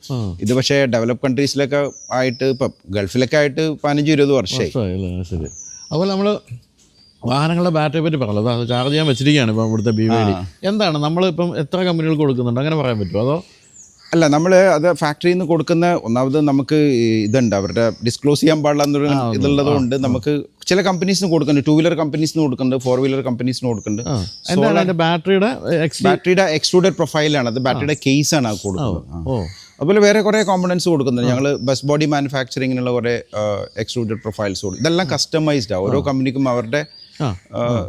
ഇത് പക്ഷേ ഡെവലപ്പ് കൺട്രീസിലൊക്കെ ആയിട്ട് ഇപ്പം ഗൾഫിലൊക്കെ ആയിട്ട് പതിനഞ്ച് ഇരുപത് വർഷമായി അതുപോലെ നമ്മൾ വാഹനങ്ങളുടെ ബാറ്ററിയെ പറ്റി പറഞ്ഞല്ലോ. അത് ചാർജ് ചെയ്യാൻ വെച്ചിരിക്കുകയാണ് ഇപ്പം ഇവിടുത്തെ ബി വൈ ഡി എന്താണ് നമ്മൾ ഇപ്പം എത്ര കമ്പനികൾ കൊടുക്കുന്നുണ്ട്? അങ്ങനെ പറയാൻ പറ്റുമോ അതോ? അല്ല നമ്മൾ അത് ഫാക്ടറിയിൽ നിന്ന് കൊടുക്കുന്ന ഒന്നാമത് നമുക്ക് ഇതുണ്ട്. അവരുടെ ഡിസ്ക്ലോസ് ചെയ്യാൻ പാടില്ല എന്നൊരു ഇതുള്ളത് കൊണ്ട് നമുക്ക് ചില കമ്പനീസിന് കൊടുക്കുന്നുണ്ട്. ടൂ വീലർ കമ്പനീസിന് കൊടുക്കുന്നുണ്ട്. ഫോർ വീലർ കമ്പനീസിന് കൊടുക്കുന്നുണ്ട്. ബാറ്ററിയുടെ ബാറ്ററിയുടെ എക്സ്ട്രൂഡഡ് പ്രൊഫൈലാണ് അത് ബാറ്ററിയുടെ കേസ് ആണ് അത് കൊടുക്കുന്നത്. അതുപോലെ വേറെ കുറേ കോമ്പണൻസ് കൊടുക്കുന്നുണ്ട്. ഞങ്ങൾ ബസ് ബോഡി മാനുഫാക്ചറിങ്ങിനുള്ള കുറേ എക്സ്ട്രൂഡഡ് പ്രൊഫൈൽസ് കൊടുക്കും ഇതെല്ലാം കസ്റ്റമൈസ്ഡ് ആണ് ഓരോ കമ്പനിക്കും അവരുടെ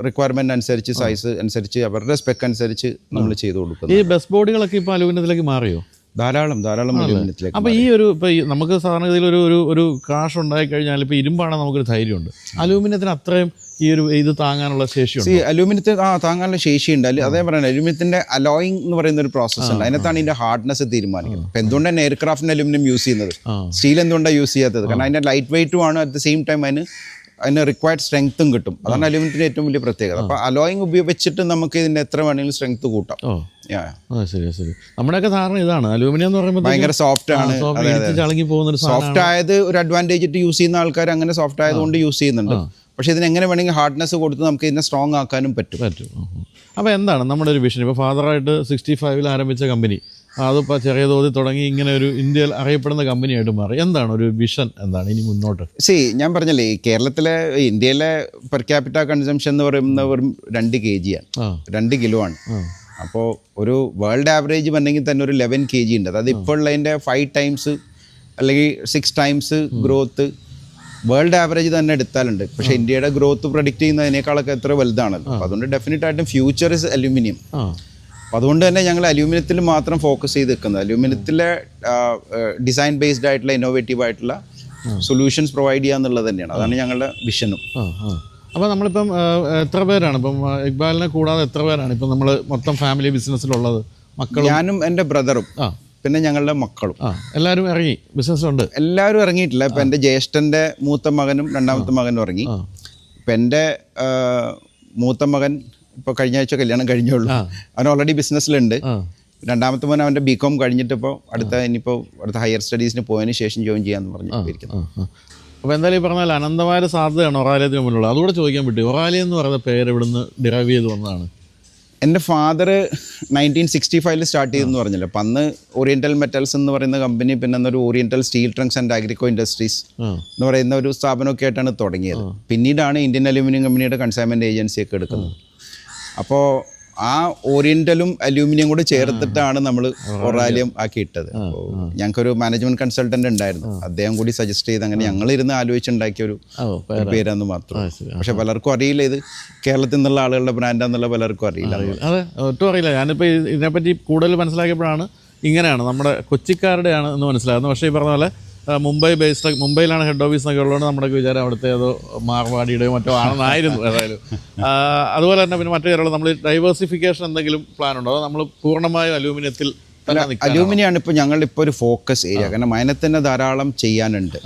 റിക്വയർമെന്റ് അനുസരിച്ച് സൈസ് അനുസരിച്ച് അവരുടെ സ്പെക് അനുസരിച്ച് നമ്മൾ ചെയ്തു കൊടുക്കുന്നു ഈ ബസ് ബോഡികളൊക്കെ ഇപ്പോൾ അലുമിനിയത്തിലേക്ക് മാറിയോ? ധാരാളം ധാരാളം അലുമിനിയത്തിലേക്ക് അപ്പോൾ ഈ ഒരു ഇപ്പോൾ നമുക്ക് സാധാരണഗതിയിൽ ഒരു ഒരു ഒരു ക്രാഷ് ഉണ്ടായി കഴിഞ്ഞാൽ ഇപ്പോൾ ഇരുമ്പാണ് നമുക്കൊരു ധൈര്യമുണ്ട്. അലൂമിനിയത്തിന് അത്രയും ഈ ഒരു ഇത് താങ്ങാനുള്ള ശേഷി അലൂമിനിയത്തിന് ആ താങ്ങാനുള്ള ശേഷി ഉണ്ട് അല്ലെ അതേ പറയുന്നത് അലൂമിനിയത്തിന്റെ അലോയിങ് എന്ന് പറയുന്ന ഒരു പ്രോസസ് ഉണ്ട്. അതിനകത്താണ് ഇതിന്റെ ഹാർഡ്നെസ് തീരുമാനിക്കുന്നത്. അപ്പം എന്തുകൊണ്ടാണ് എയർക്രാഫ്റ്റിന് അലൂമിനിയം യൂസ് ചെയ്യുന്നത്? സ്റ്റീൽ എന്തുകൊണ്ടാണ് യൂസ് ചെയ്യാത്തത്? കാരണം അതിന്റെ ലൈറ്റ് വെയിറ്റും ആണ് അറ്റ് ദ സെയിം ടൈം അതിന് അതിന് റിക്വയർഡ് സ്ട്രെങ്ത്തും കിട്ടും. അതാണ് അലൂമിനിയത്തിന്റെ ഏറ്റവും വലിയ പ്രത്യേകത. അപ്പോൾ അലോയിങ് ഉപയോഗിച്ചിട്ട് നമുക്ക് ഇതിന്റെ എത്ര വേണമെങ്കിലും സ്ട്രെങ്ത് കൂട്ടാം. ശരി ശരി. നമ്മുടെയൊക്കെ ധാരണ ഇതാണ്. അലൂമിനിയം എന്ന് പറയുമ്പോൾ ഭയങ്കര സോഫ്റ്റ് ആണ്. ചളങ്ങി പോകുന്ന സോഫ്റ്റ് ആയത് ഒരു അഡ്വാന്റേജ് ഇട്ട് യൂസ് ചെയ്യുന്ന ആൾക്കാർ അങ്ങനെ സോഫ്റ്റ് ആയതുകൊണ്ട് യൂസ് ചെയ്യുന്നുണ്ട്. പക്ഷെ ഇതിന് എങ്ങനെ വേണമെങ്കിൽ ഹാർഡ്നെസ് കൊടുത്ത് നമുക്ക് ഇതിനെ സ്ട്രോങ് ആക്കാനും പറ്റും. പറ്റും. അപ്പോൾ എന്താണ് നമ്മുടെ ഒരു വിഷൻ ഇപ്പൊ ഫാദർ ആയിട്ട് സിക്സ്റ്റി ഫൈവിൽ ആരംഭിച്ച കമ്പനി അതിപ്പോൾ ചെറിയ തോതിൽ തുടങ്ങി ഇങ്ങനെ ഒരു ഇന്ത്യയിൽ അറിയപ്പെടുന്ന കമ്പനിയായിട്ട് മാറി. എന്താണ് ഒരു വിഷൻ എന്താണ് ഇനി മുന്നോട്ട്? സി ഞാൻ പറഞ്ഞല്ലേ കേരളത്തിലെ ഇന്ത്യയിലെ പെർ ക്യാപിറ്റ കൺസംഷൻ എന്ന് പറയുന്ന വെറും രണ്ട് കെ ജിയാണ് രണ്ട് കിലോ ആണ്. അപ്പോൾ ഒരു വേൾഡ് ആവറേജ് വന്നെങ്കിൽ തന്നെ ഒരു ലെവൻ കെ ജി ഉണ്ട്. അതായത് ഇപ്പോൾ ഉള്ളതിന്റെ ഫൈവ് ടൈംസ് അല്ലെങ്കിൽ six times growth world average തന്നെ എടുത്താലുണ്ട്. പക്ഷേ ഇന്ത്യയുടെ ഗ്രോത്ത് പ്രൊഡിക്റ്റ് ചെയ്യുന്നതിനേക്കാളൊക്കെ എത്ര വലുതാണല്ലോ. അതുകൊണ്ട് ഡെഫിനറ്റ് ആയിട്ടും ഫ്യൂച്ചർ ഇസ് അലുമിനിയം അപ്പോൾ അതുകൊണ്ട് തന്നെ ഞങ്ങൾ അലൂമിനിയത്തിൽ മാത്രം ഫോക്കസ് ചെയ്ത് നിൽക്കുന്നത്. അലൂമിനിയത്തിലെ ഡിസൈൻ ബേസ്ഡ് ആയിട്ടുള്ള ഇന്നോവേറ്റീവ് ആയിട്ടുള്ള സൊല്യൂഷൻസ് പ്രൊവൈഡ് ചെയ്യുക എന്നുള്ളത് തന്നെയാണ്. അതാണ് ഞങ്ങളുടെ വിഷനും അപ്പോൾ നമ്മളിപ്പം എത്ര പേരാണ്? ഇപ്പം ഇക്ബാലിനെ കൂടാതെ എത്ര പേരാണ്? ഇപ്പം നമ്മൾ മൊത്തം ഫാമിലി ബിസിനസ്സിലുള്ളത് മക്കളും? ഞാനും എന്റെ ബ്രദറും പിന്നെ ഞങ്ങളുടെ മക്കളും. എല്ലാവരും ഇറങ്ങി. ബിസിനസ്സുണ്ട് എല്ലാവരും ഇറങ്ങിയിട്ടില്ല. ഇപ്പം എന്റെ ജ്യേഷ്ഠന്റെ മൂത്ത മകനും രണ്ടാമത്തെ മകനും ഇറങ്ങി. ഇപ്പം എന്റെ മൂത്ത മകൻ ഇപ്പോൾ കഴിഞ്ഞ ആഴ്ച കല്യാണം കഴിഞ്ഞുള്ളൂ. അവൻ ഓൾറെഡി ബിസിനസ്സിലുണ്ട് രണ്ടാമത്തെ മോൻ അവന്റെ ബികോം കഴിഞ്ഞിട്ട് ഇപ്പോൾ അടുത്ത ഇനിയിപ്പോൾ അടുത്ത ഹയർ സ്റ്റഡീസിന് പോയതിന് ശേഷം ജോയിൻ ചെയ്യാമെന്ന് പറഞ്ഞു ഇരിക്കുന്നു. ആ ആ. അപ്പോൾ എന്തായാലും ഈ പറഞ്ഞാൽ അനന്തമായ സാധ്യതയാണ് ഒറാലയത്തിന് മുന്നിലുള്ളത് അതുകൂടെ ചോദിക്കാൻ പറ്റും. ഒറാലി എന്ന് പറയുന്ന പേര് ഇവിടുന്ന് ഡിറൈവ് ചെയ്ത് വന്നതാണ്. എന്റെ ഫാദർ നയന്റീൻ സിക്സ്റ്റി ഫൈവിൽ സ്റ്റാർട്ട് ചെയ്തെന്ന് പറഞ്ഞല്ലോ? അപ്പം അന്ന് ഓറിയന്റൽ മെറ്റൽസ് എന്ന് പറയുന്ന കമ്പനി പിന്നെ എന്നൊരു oriental steel trunks and Agrico industries എന്ന് പറയുന്ന ഒരു സ്ഥാപനമൊക്കെ ആയിട്ടാണ് തുടങ്ങിയത്. പിന്നീടാണ് ഇന്ത്യൻ അലൂമിനിയം കമ്പനിയുടെ കൺസൈൻമെന്റ് ഏജൻസിയൊക്കെ എടുക്കുന്നത്. അപ്പോൾ ആ ഓറിയന്റലും അലൂമിനിയം കൂടെ ചേർത്തിട്ടാണ് നമ്മൾ ഒറാലിയം ആക്കി ഇട്ടത്. അപ്പോൾ ഞങ്ങൾക്കൊരു മാനേജ്മെന്റ് കൺസൾട്ടന്റ് ഉണ്ടായിരുന്നു. അദ്ദേഹം കൂടി സജസ്റ്റ് ചെയ്ത് അങ്ങനെ ഞങ്ങൾ ഇരുന്ന് ആലോചിച്ചുണ്ടാക്കിയ ഒരു പേരാന്ന് മാത്രം. പക്ഷെ പലർക്കും അറിയില്ല ഇത് കേരളത്തിൽ നിന്നുള്ള ആളുകളുടെ ബ്രാൻഡാന്നുള്ള പലർക്കും അറിയില്ല. അതെ ഒട്ടും അറിയില്ല. ഞാനിപ്പോൾ ഇതിനെപ്പറ്റി കൂടുതൽ മനസ്സിലാക്കിയപ്പോഴാണ് ഇങ്ങനെയാണ്. നമ്മുടെ കൊച്ചിക്കാരുടെയാണ് എന്ന് മനസ്സിലാകുന്നത്. പക്ഷേ ഈ പറഞ്ഞ പോലെ മുംബൈ ബേസ്ഡ് മുംബൈയിലാണ് ഹെഡ് ഓഫീസ് എന്നൊക്കെ ഉള്ളതുകൊണ്ട് നമ്മുടെ വിചാരം അവിടുത്തെ ഏതോ മാർവാടിയുടെയോ മറ്റോ ആണെന്നായിരുന്നു ഏതായാലും. അതുപോലെ തന്നെ പിന്നെ മറ്റു കാര്യങ്ങൾ നമ്മൾ ഡൈവേഴ്സിഫിക്കേഷൻ എന്തെങ്കിലും പ്ലാൻ ഉണ്ടോ? അതോ നമ്മൾ പൂർണമായും അലൂമിനിയത്തിൽ അലൂമിനിയാണ് ഇപ്പോൾ ഞങ്ങളുടെ ഇപ്പോൾ ഒരു ഫോക്കസ് ഏരിയ കാരണം അതിനെ തന്നെ ധാരാളം ചെയ്യാനുണ്ട്.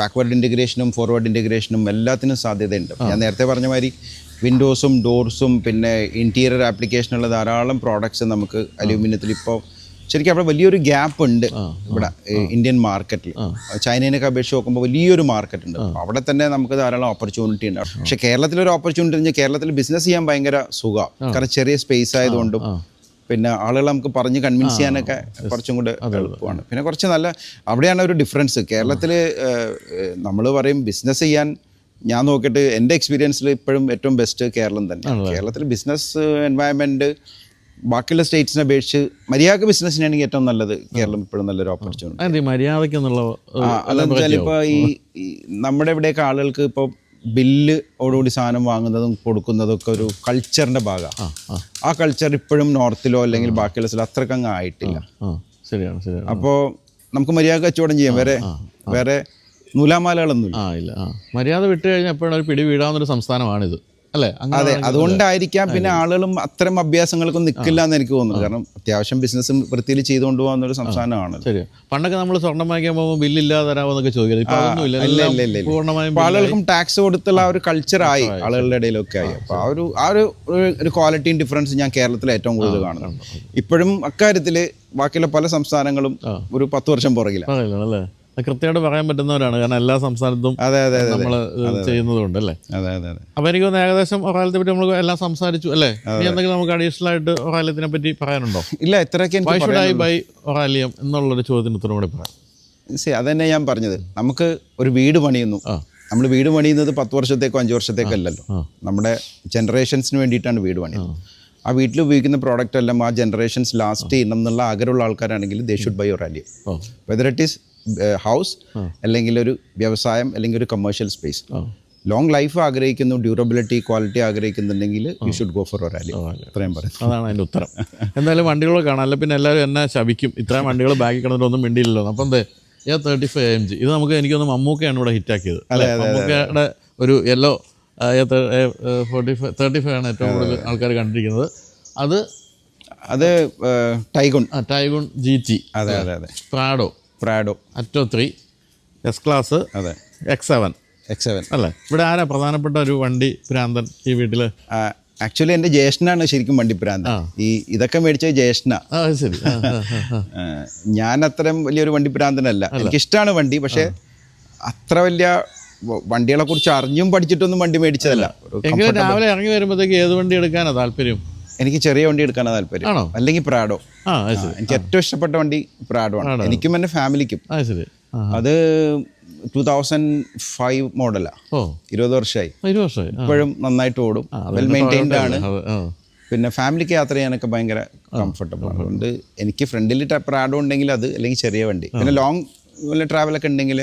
ബാക്ക്വേർഡ് ഇന്റഗ്രേഷനും ഫോർവേഡ് ഇന്റഗ്രേഷനും എല്ലാത്തിനും സാധ്യതയുണ്ട്. ഞാൻ നേരത്തെ പറഞ്ഞ മാതിരി വിൻഡോസും ഡോർസും പിന്നെ ഇന്റീരിയർ ആപ്ലിക്കേഷനുള്ള ധാരാളം പ്രോഡക്ട്സ് നമുക്ക് അലൂമിനിയത്തിൽ ഇപ്പോൾ ശരിക്കും അവിടെ വലിയൊരു ഗ്യാപ്പ് ഉണ്ട് ഇവിടെ ഇന്ത്യൻ മാർക്കറ്റിൽ ചൈനേനൊക്കെ അപേക്ഷിച്ച് നോക്കുമ്പോൾ വലിയൊരു മാർക്കറ്റ് ഉണ്ട്. അവിടെ തന്നെ നമുക്ക് ധാരാളം ഓപ്പർച്യൂണിറ്റി ഉണ്ട്. പക്ഷെ കേരളത്തിലൊരു ഓപ്പർച്യൂണിറ്റി എന്ന് വെച്ചാൽ കേരളത്തിൽ ബിസിനസ് ചെയ്യാൻ ഭയങ്കര സുഖം. കാരണം ചെറിയ സ്പേസ് ആയതുകൊണ്ടും പിന്നെ ആളുകൾ നമുക്ക് പറഞ്ഞ് കൺവിൻസ് ചെയ്യാനൊക്കെ കുറച്ചും കൂടെ എളുപ്പമാണ്. പിന്നെ കുറച്ച് നല്ല അവിടെയാണ് ഒരു ഡിഫറൻസ് കേരളത്തിൽ നമ്മൾ പറയും ബിസിനസ് ചെയ്യാൻ ഞാൻ നോക്കിയിട്ട് എന്റെ എക്സ്പീരിയൻസിൽ ഇപ്പോഴും ഏറ്റവും ബെസ്റ്റ് കേരളം തന്നെ. കേരളത്തിൽ ബിസിനസ് എൻവയൺമെന്റ് ബാക്കിയുള്ള സ്റ്റേറ്റ്സിനെ അപേക്ഷിച്ച് മര്യാദയ്ക്ക് ബിസിനസ്സിനാണെങ്കിൽ ഏറ്റവും നല്ലത് കേരളം ഇപ്പോഴും നല്ലൊരു ഓപ്പർച്യൂണിറ്റി മര്യാദയ്ക്ക് എന്നുള്ള അതെന്ന് വെച്ചാൽ ഇപ്പോൾ ഈ നമ്മുടെ ഇവിടെയൊക്കെ ആളുകൾക്ക് ഇപ്പോൾ ബില്ല് ഓടുകൂടി സാധനം വാങ്ങുന്നതും കൊടുക്കുന്നതും ഒക്കെ ഒരു കൾച്ചറിന്റെ ഭാഗമാണ് ആ കൾച്ചർ ഇപ്പോഴും നോർത്തിലോ അല്ലെങ്കിൽ ബാക്കിയുള്ള സ്ഥലം അത്രയ്ക്ക് അങ്ങ് ആയിട്ടില്ല. ശരിയാണ് ശരിയാണ്. അപ്പോൾ നമുക്ക് മര്യാദ കച്ചവടം ചെയ്യാം. വേറെ വേറെ നൂലാമാലകളൊന്നും ഇല്ല മര്യാദ വിട്ട് കഴിഞ്ഞാൽ എപ്പോഴും ഒരു പിടി വീഴാവുന്നൊരു സംസ്ഥാനമാണിത്. അല്ലേ? അതെ അതുകൊണ്ടായിരിക്കാം പിന്നെ ആളുകളും അത്തരം അഭ്യാസങ്ങൾക്കും നിൽക്കില്ല എന്ന് എനിക്ക് തോന്നുന്നു. കാരണം അത്യാവശ്യം ബിസിനസ്സും വൃത്തിയിൽ ചെയ്തുകൊണ്ട് പോകുന്ന ഒരു സംസ്ഥാനമാണ് ശരി പണ്ടൊക്കെ നമ്മൾ സ്വർണം വാങ്ങിക്കാൻ പോകുമ്പോൾ ബില്ലില്ലാതെ തരാമെന്നൊക്കെ ചോദിക്കുന്നത് ആളുകൾക്കും ടാക്സ് കൊടുത്തുള്ള ആ ഒരു കൾച്ചർ ആയി ആളുകളുടെ ഇടയിലൊക്കെ ആയി. അപ്പോൾ ആ ഒരു ആ ഒരു ഒരു- ക്വാളിറ്റിയും ഡിഫറൻസ് ഞാൻ കേരളത്തിൽ ഏറ്റവും കൂടുതൽ കാണുന്നുണ്ട് ഇപ്പോഴും അക്കാര്യത്തിൽ ബാക്കിയുള്ള പല സംസ്ഥാനങ്ങളും ഒരു പത്ത് വർഷം അത് കൃത്യമായിട്ട് പറയാൻ പറ്റുന്നവരാണ്. കാരണം എല്ലാ സംസ്ഥാനത്തും നമ്മൾ ചെയ്യുന്നതുകൊണ്ട് അല്ലേ അതെ. അതെ അപ്പൊ എനിക്ക് തോന്നുന്നു ഏകദേശം ഒറാലത്തെ പറ്റി നമ്മൾ എല്ലാം സംസാരിച്ചു അല്ലേ? ഇനി എന്തെങ്കിലും നമുക്ക് അഡീഷണൽ ആയിട്ട് ഒറാലത്തിനെ പറ്റി പറയാനുണ്ടോ? ഇല്ല ഇത്രയൊക്കെ ബൈ ഒറാലിയം എന്നുള്ളൊരു ചോദ്യത്തിന് ഉത്തരം കൂടി പറയാം. സി അതന്നെ ഞാൻ പറഞ്ഞത്. നമുക്ക് ഒരു വീട് പണിയുന്നു. നമ്മൾ വീട് പണിയുന്നത് പത്ത് വർഷത്തേക്കോ അഞ്ച് വർഷത്തേക്കോ അല്ലല്ലോ. നമ്മുടെ ജനറേഷൻസിന് വേണ്ടിയിട്ടാണ് വീട് പണിയുന്നത്. ആ. വീട്ടിൽ ഉപയോഗിക്കുന്ന പ്രോഡക്റ്റ് എല്ലാം ആ ജനറേഷൻസ് ലാസ്റ്റ് ചെയ്യണം എന്നുള്ള ആഗ്രഹമുള്ള ആൾക്കാരാണെങ്കിൽ they should buy Alia whether it is house അല്ലെങ്കിൽ ഒരു വ്യവസായം അല്ലെങ്കിൽ ഒരു കമേഴ്ഷ്യൽ സ്പേസ് ലോങ് ലൈഫ് ആഗ്രഹിക്കുന്നു ഡ്യൂറബിലിറ്റി ക്വാളിറ്റി ആഗ്രഹിക്കുന്നുണ്ടെങ്കിൽ you should go for Rally അത്രയും പറയും അതാണ് അതിന്റെ ഉത്തരം. എന്തായാലും വണ്ടികളൊക്കെ കാണാം. അല്ല പിന്നെ എല്ലാവരും എന്നെ ശപിക്കും. ഇത്രയും വണ്ടികൾ ബാഗിൽ കിടന്നിട്ടൊന്നും മിണ്ടിയില്ലല്ലോ. അപ്പം എന്തേ ഏ തേർട്ടി ഫൈവ് എം ജി ഇത് നമുക്ക് എനിക്കൊന്ന് മമ്മൂക്കയാണ് ഇവിടെ ഹിറ്റാക്കിയത് അല്ലെ? മമ്മൂക്കയുടെ ഒരു yellow forty five thirty five ആണ് ഏറ്റവും കൂടുതൽ ആൾക്കാർ കണ്ടിരിക്കുന്നത്. അത് അത് ടൈഗുൺ ടൈഗുൺ ജി ടി അതെ അതെ അതെ. Prado Prado. Atto three. S class അതെ. എക്സ് സെവൻ എക്സ് സെവൻ അല്ലേ? ഇവിടെ ആരാ പ്രധാനപ്പെട്ട ഒരു വണ്ടി ഭ്രാന്തൻ ഈ വീട്ടിൽ ആക്ച്വലി എന്റെ ജ്യേഷ്ഠനാണ് ശരിക്കും വണ്ടി വണ്ടിപ്രാന്ത് ഈ ഇതൊക്കെ മേടിച്ച ജ്യേഷ്ഠന. ശരി. ഞാൻ അത്രയും വലിയൊരു വണ്ടിപ്രാന്തനല്ല എനിക്കിഷ്ടമാണ് വണ്ടി പക്ഷേ അത്ര വലിയ വണ്ടികളെ കുറിച്ച് അറിഞ്ഞും പഠിച്ചിട്ടൊന്നും വണ്ടി മേടിച്ചതല്ല. രാവിലെ ഇറങ്ങി വരുമ്പോഴത്തേക്ക് ഏത് വണ്ടി എടുക്കാനാണ് താല്പര്യം? എനിക്ക് ചെറിയ വണ്ടി എടുക്കാനാണ് താല്പര്യം. ആണോ? അല്ലെങ്കിൽ പ്രാഡോ എനിക്ക് ഏറ്റവും ഇഷ്ടപ്പെട്ട വണ്ടി പ്രാഡോ ആണ്. എനിക്കും എന്റെ ഫാമിലിക്കും. അത് ടൂ തൗസൻഡ് ഫൈവ് മോഡലാ ഇരുപത് വർഷമായി ഇരുപത് വർഷമായി ആ. ഇപ്പോഴും നന്നായിട്ട് ഓടും. വെൽ മെയിന്റൈൻഡ് ആണ്. പിന്നെ ഫാമിലിക്ക് യാത്ര ചെയ്യാനൊക്കെ ഭയങ്കര കംഫർട്ടബിൾ ആണ്. അതുകൊണ്ട് എനിക്ക് ഫ്രണ്ടിൽ പ്രാഡോ ഉണ്ടെങ്കിൽ അത് അല്ലെങ്കിൽ ചെറിയ വണ്ടി. പിന്നെ ലോങ് വല്ല ട്രാവലൊക്കെ ഉണ്ടെങ്കിൽ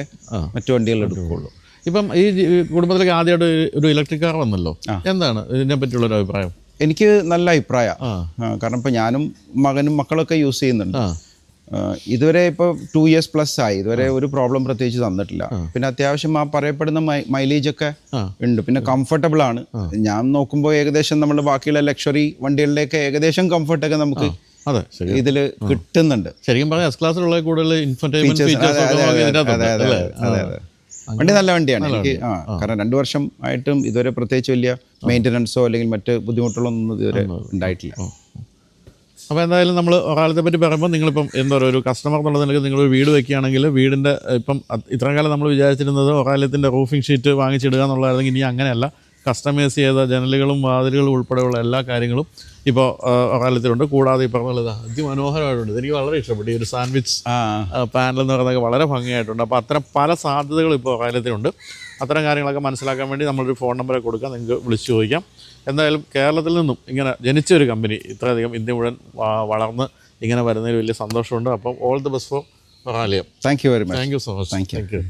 മറ്റു വണ്ടികൾ എടുക്കുകയുള്ളൂ ഇപ്പം ഈ ഈ കുടുംബത്തിലേക്ക് ആദ്യമായിട്ട് ഒരു ഇലക്ട്രിക് കാർ വന്നല്ലോ. എന്താണ് ഇതിനെ പറ്റിയുള്ള ഒരു അഭിപ്രായം? എനിക്ക് നല്ല അഭിപ്രായ. കാരണം ഇപ്പോൾ ഞാനും മകനും മക്കളൊക്കെ യൂസ് ചെയ്യുന്നുണ്ട്. ഇതുവരെ ഇപ്പോൾ ടു ഇയേഴ്സ് പ്ലസ് ആയി. ഇതുവരെ ഒരു പ്രോബ്ലം പ്രത്യേകിച്ച് തന്നിട്ടില്ല. പിന്നെ അത്യാവശ്യം ആ പറയപ്പെടുന്ന മൈലേജ് ഒക്കെ ഉണ്ട്. പിന്നെ കംഫർട്ടബിൾ ആണ്. ഞാൻ നോക്കുമ്പോൾ ഏകദേശം നമ്മൾ ബാക്കിയുള്ള ലക്ഷറി വണ്ടികളിലേക്ക് ഏകദേശം കംഫർട്ടൊക്കെ നമുക്ക് അതെ ഇതിൽ കിട്ടുന്നുണ്ട്. ശരിക്കും പറഞ്ഞാൽ എസ് ക്ലാസ്സിലുള്ള കൂടുതൽ ഇൻഫർടൈൻമെന്റ് ഫീച്ചേഴ്സ് വണ്ടി നല്ല വണ്ടിയാണ്. എനിക്ക് ആ കാരണം രണ്ടു വർഷം ആയിട്ടും ഇതുവരെ പ്രത്യേകിച്ച് വലിയ മെയിന്റനൻസോ അല്ലെങ്കിൽ മറ്റ് ബുദ്ധിമുട്ടുകളൊന്നും ഇതുവരെ ഉണ്ടായിട്ടില്ല. അപ്പോൾ എന്തായാലും നമ്മൾ ഒരാളത്തെ പറ്റി പറയുമ്പോൾ നിങ്ങളിപ്പം എന്താ പറയുക ഒരു കസ്റ്റമർ എന്നുള്ള നിലയ്ക്ക് നിങ്ങളൊരു വീട് വെക്കുകയാണെങ്കിൽ വീടിന്റെ ഇപ്പം ഇത്രയും കാലം നമ്മൾ വിചാരിച്ചിരുന്നത് ഒരാലത്തിന്റെ റൂഫിംഗ് ഷീറ്റ് വാങ്ങിച്ചിടുക എന്നുള്ളതായിരുന്നെങ്കിൽ ഇനി അങ്ങനെയല്ല. കസ്റ്റമൈസ് ചെയ്ത ജനലുകളും വാതിലുകളും ഉൾപ്പെടെയുള്ള എല്ലാ കാര്യങ്ങളും ഇപ്പോൾ ഒരാലത്തിലുണ്ട് കൂടാതെ ഈ പറഞ്ഞത് അതിമനോഹരമായിട്ടുണ്ട്. എനിക്ക് വളരെ ഇഷ്ടപ്പെട്ടു. ഈ ഒരു സാൻഡ്വിച്ച് പാനൽ എന്ന് പറയുന്നത് വളരെ ഭംഗിയായിട്ടുണ്ട്. അപ്പോൾ അത്തരം പല സാധ്യതകളും ഇപ്പോൾ കാര്യത്തിലുണ്ട് അത്തരം കാര്യങ്ങളൊക്കെ മനസ്സിലാക്കാൻ വേണ്ടി നമ്മളൊരു ഫോൺ നമ്പറെ കൊടുക്കാം. നിങ്ങൾക്ക് വിളിച്ചു ചോദിക്കാം. എന്തായാലും കേരളത്തിൽ നിന്നും ഇങ്ങനെ ജനിച്ച ഒരു കമ്പനി ഇത്രയധികം ഇന്ത്യ മുഴുവൻ വളർന്ന് ഇങ്ങനെ വരുന്നതിൽ വലിയ സന്തോഷമുണ്ട്. അപ്പം all the best for Raliam thank you very much thank you so much. Thank you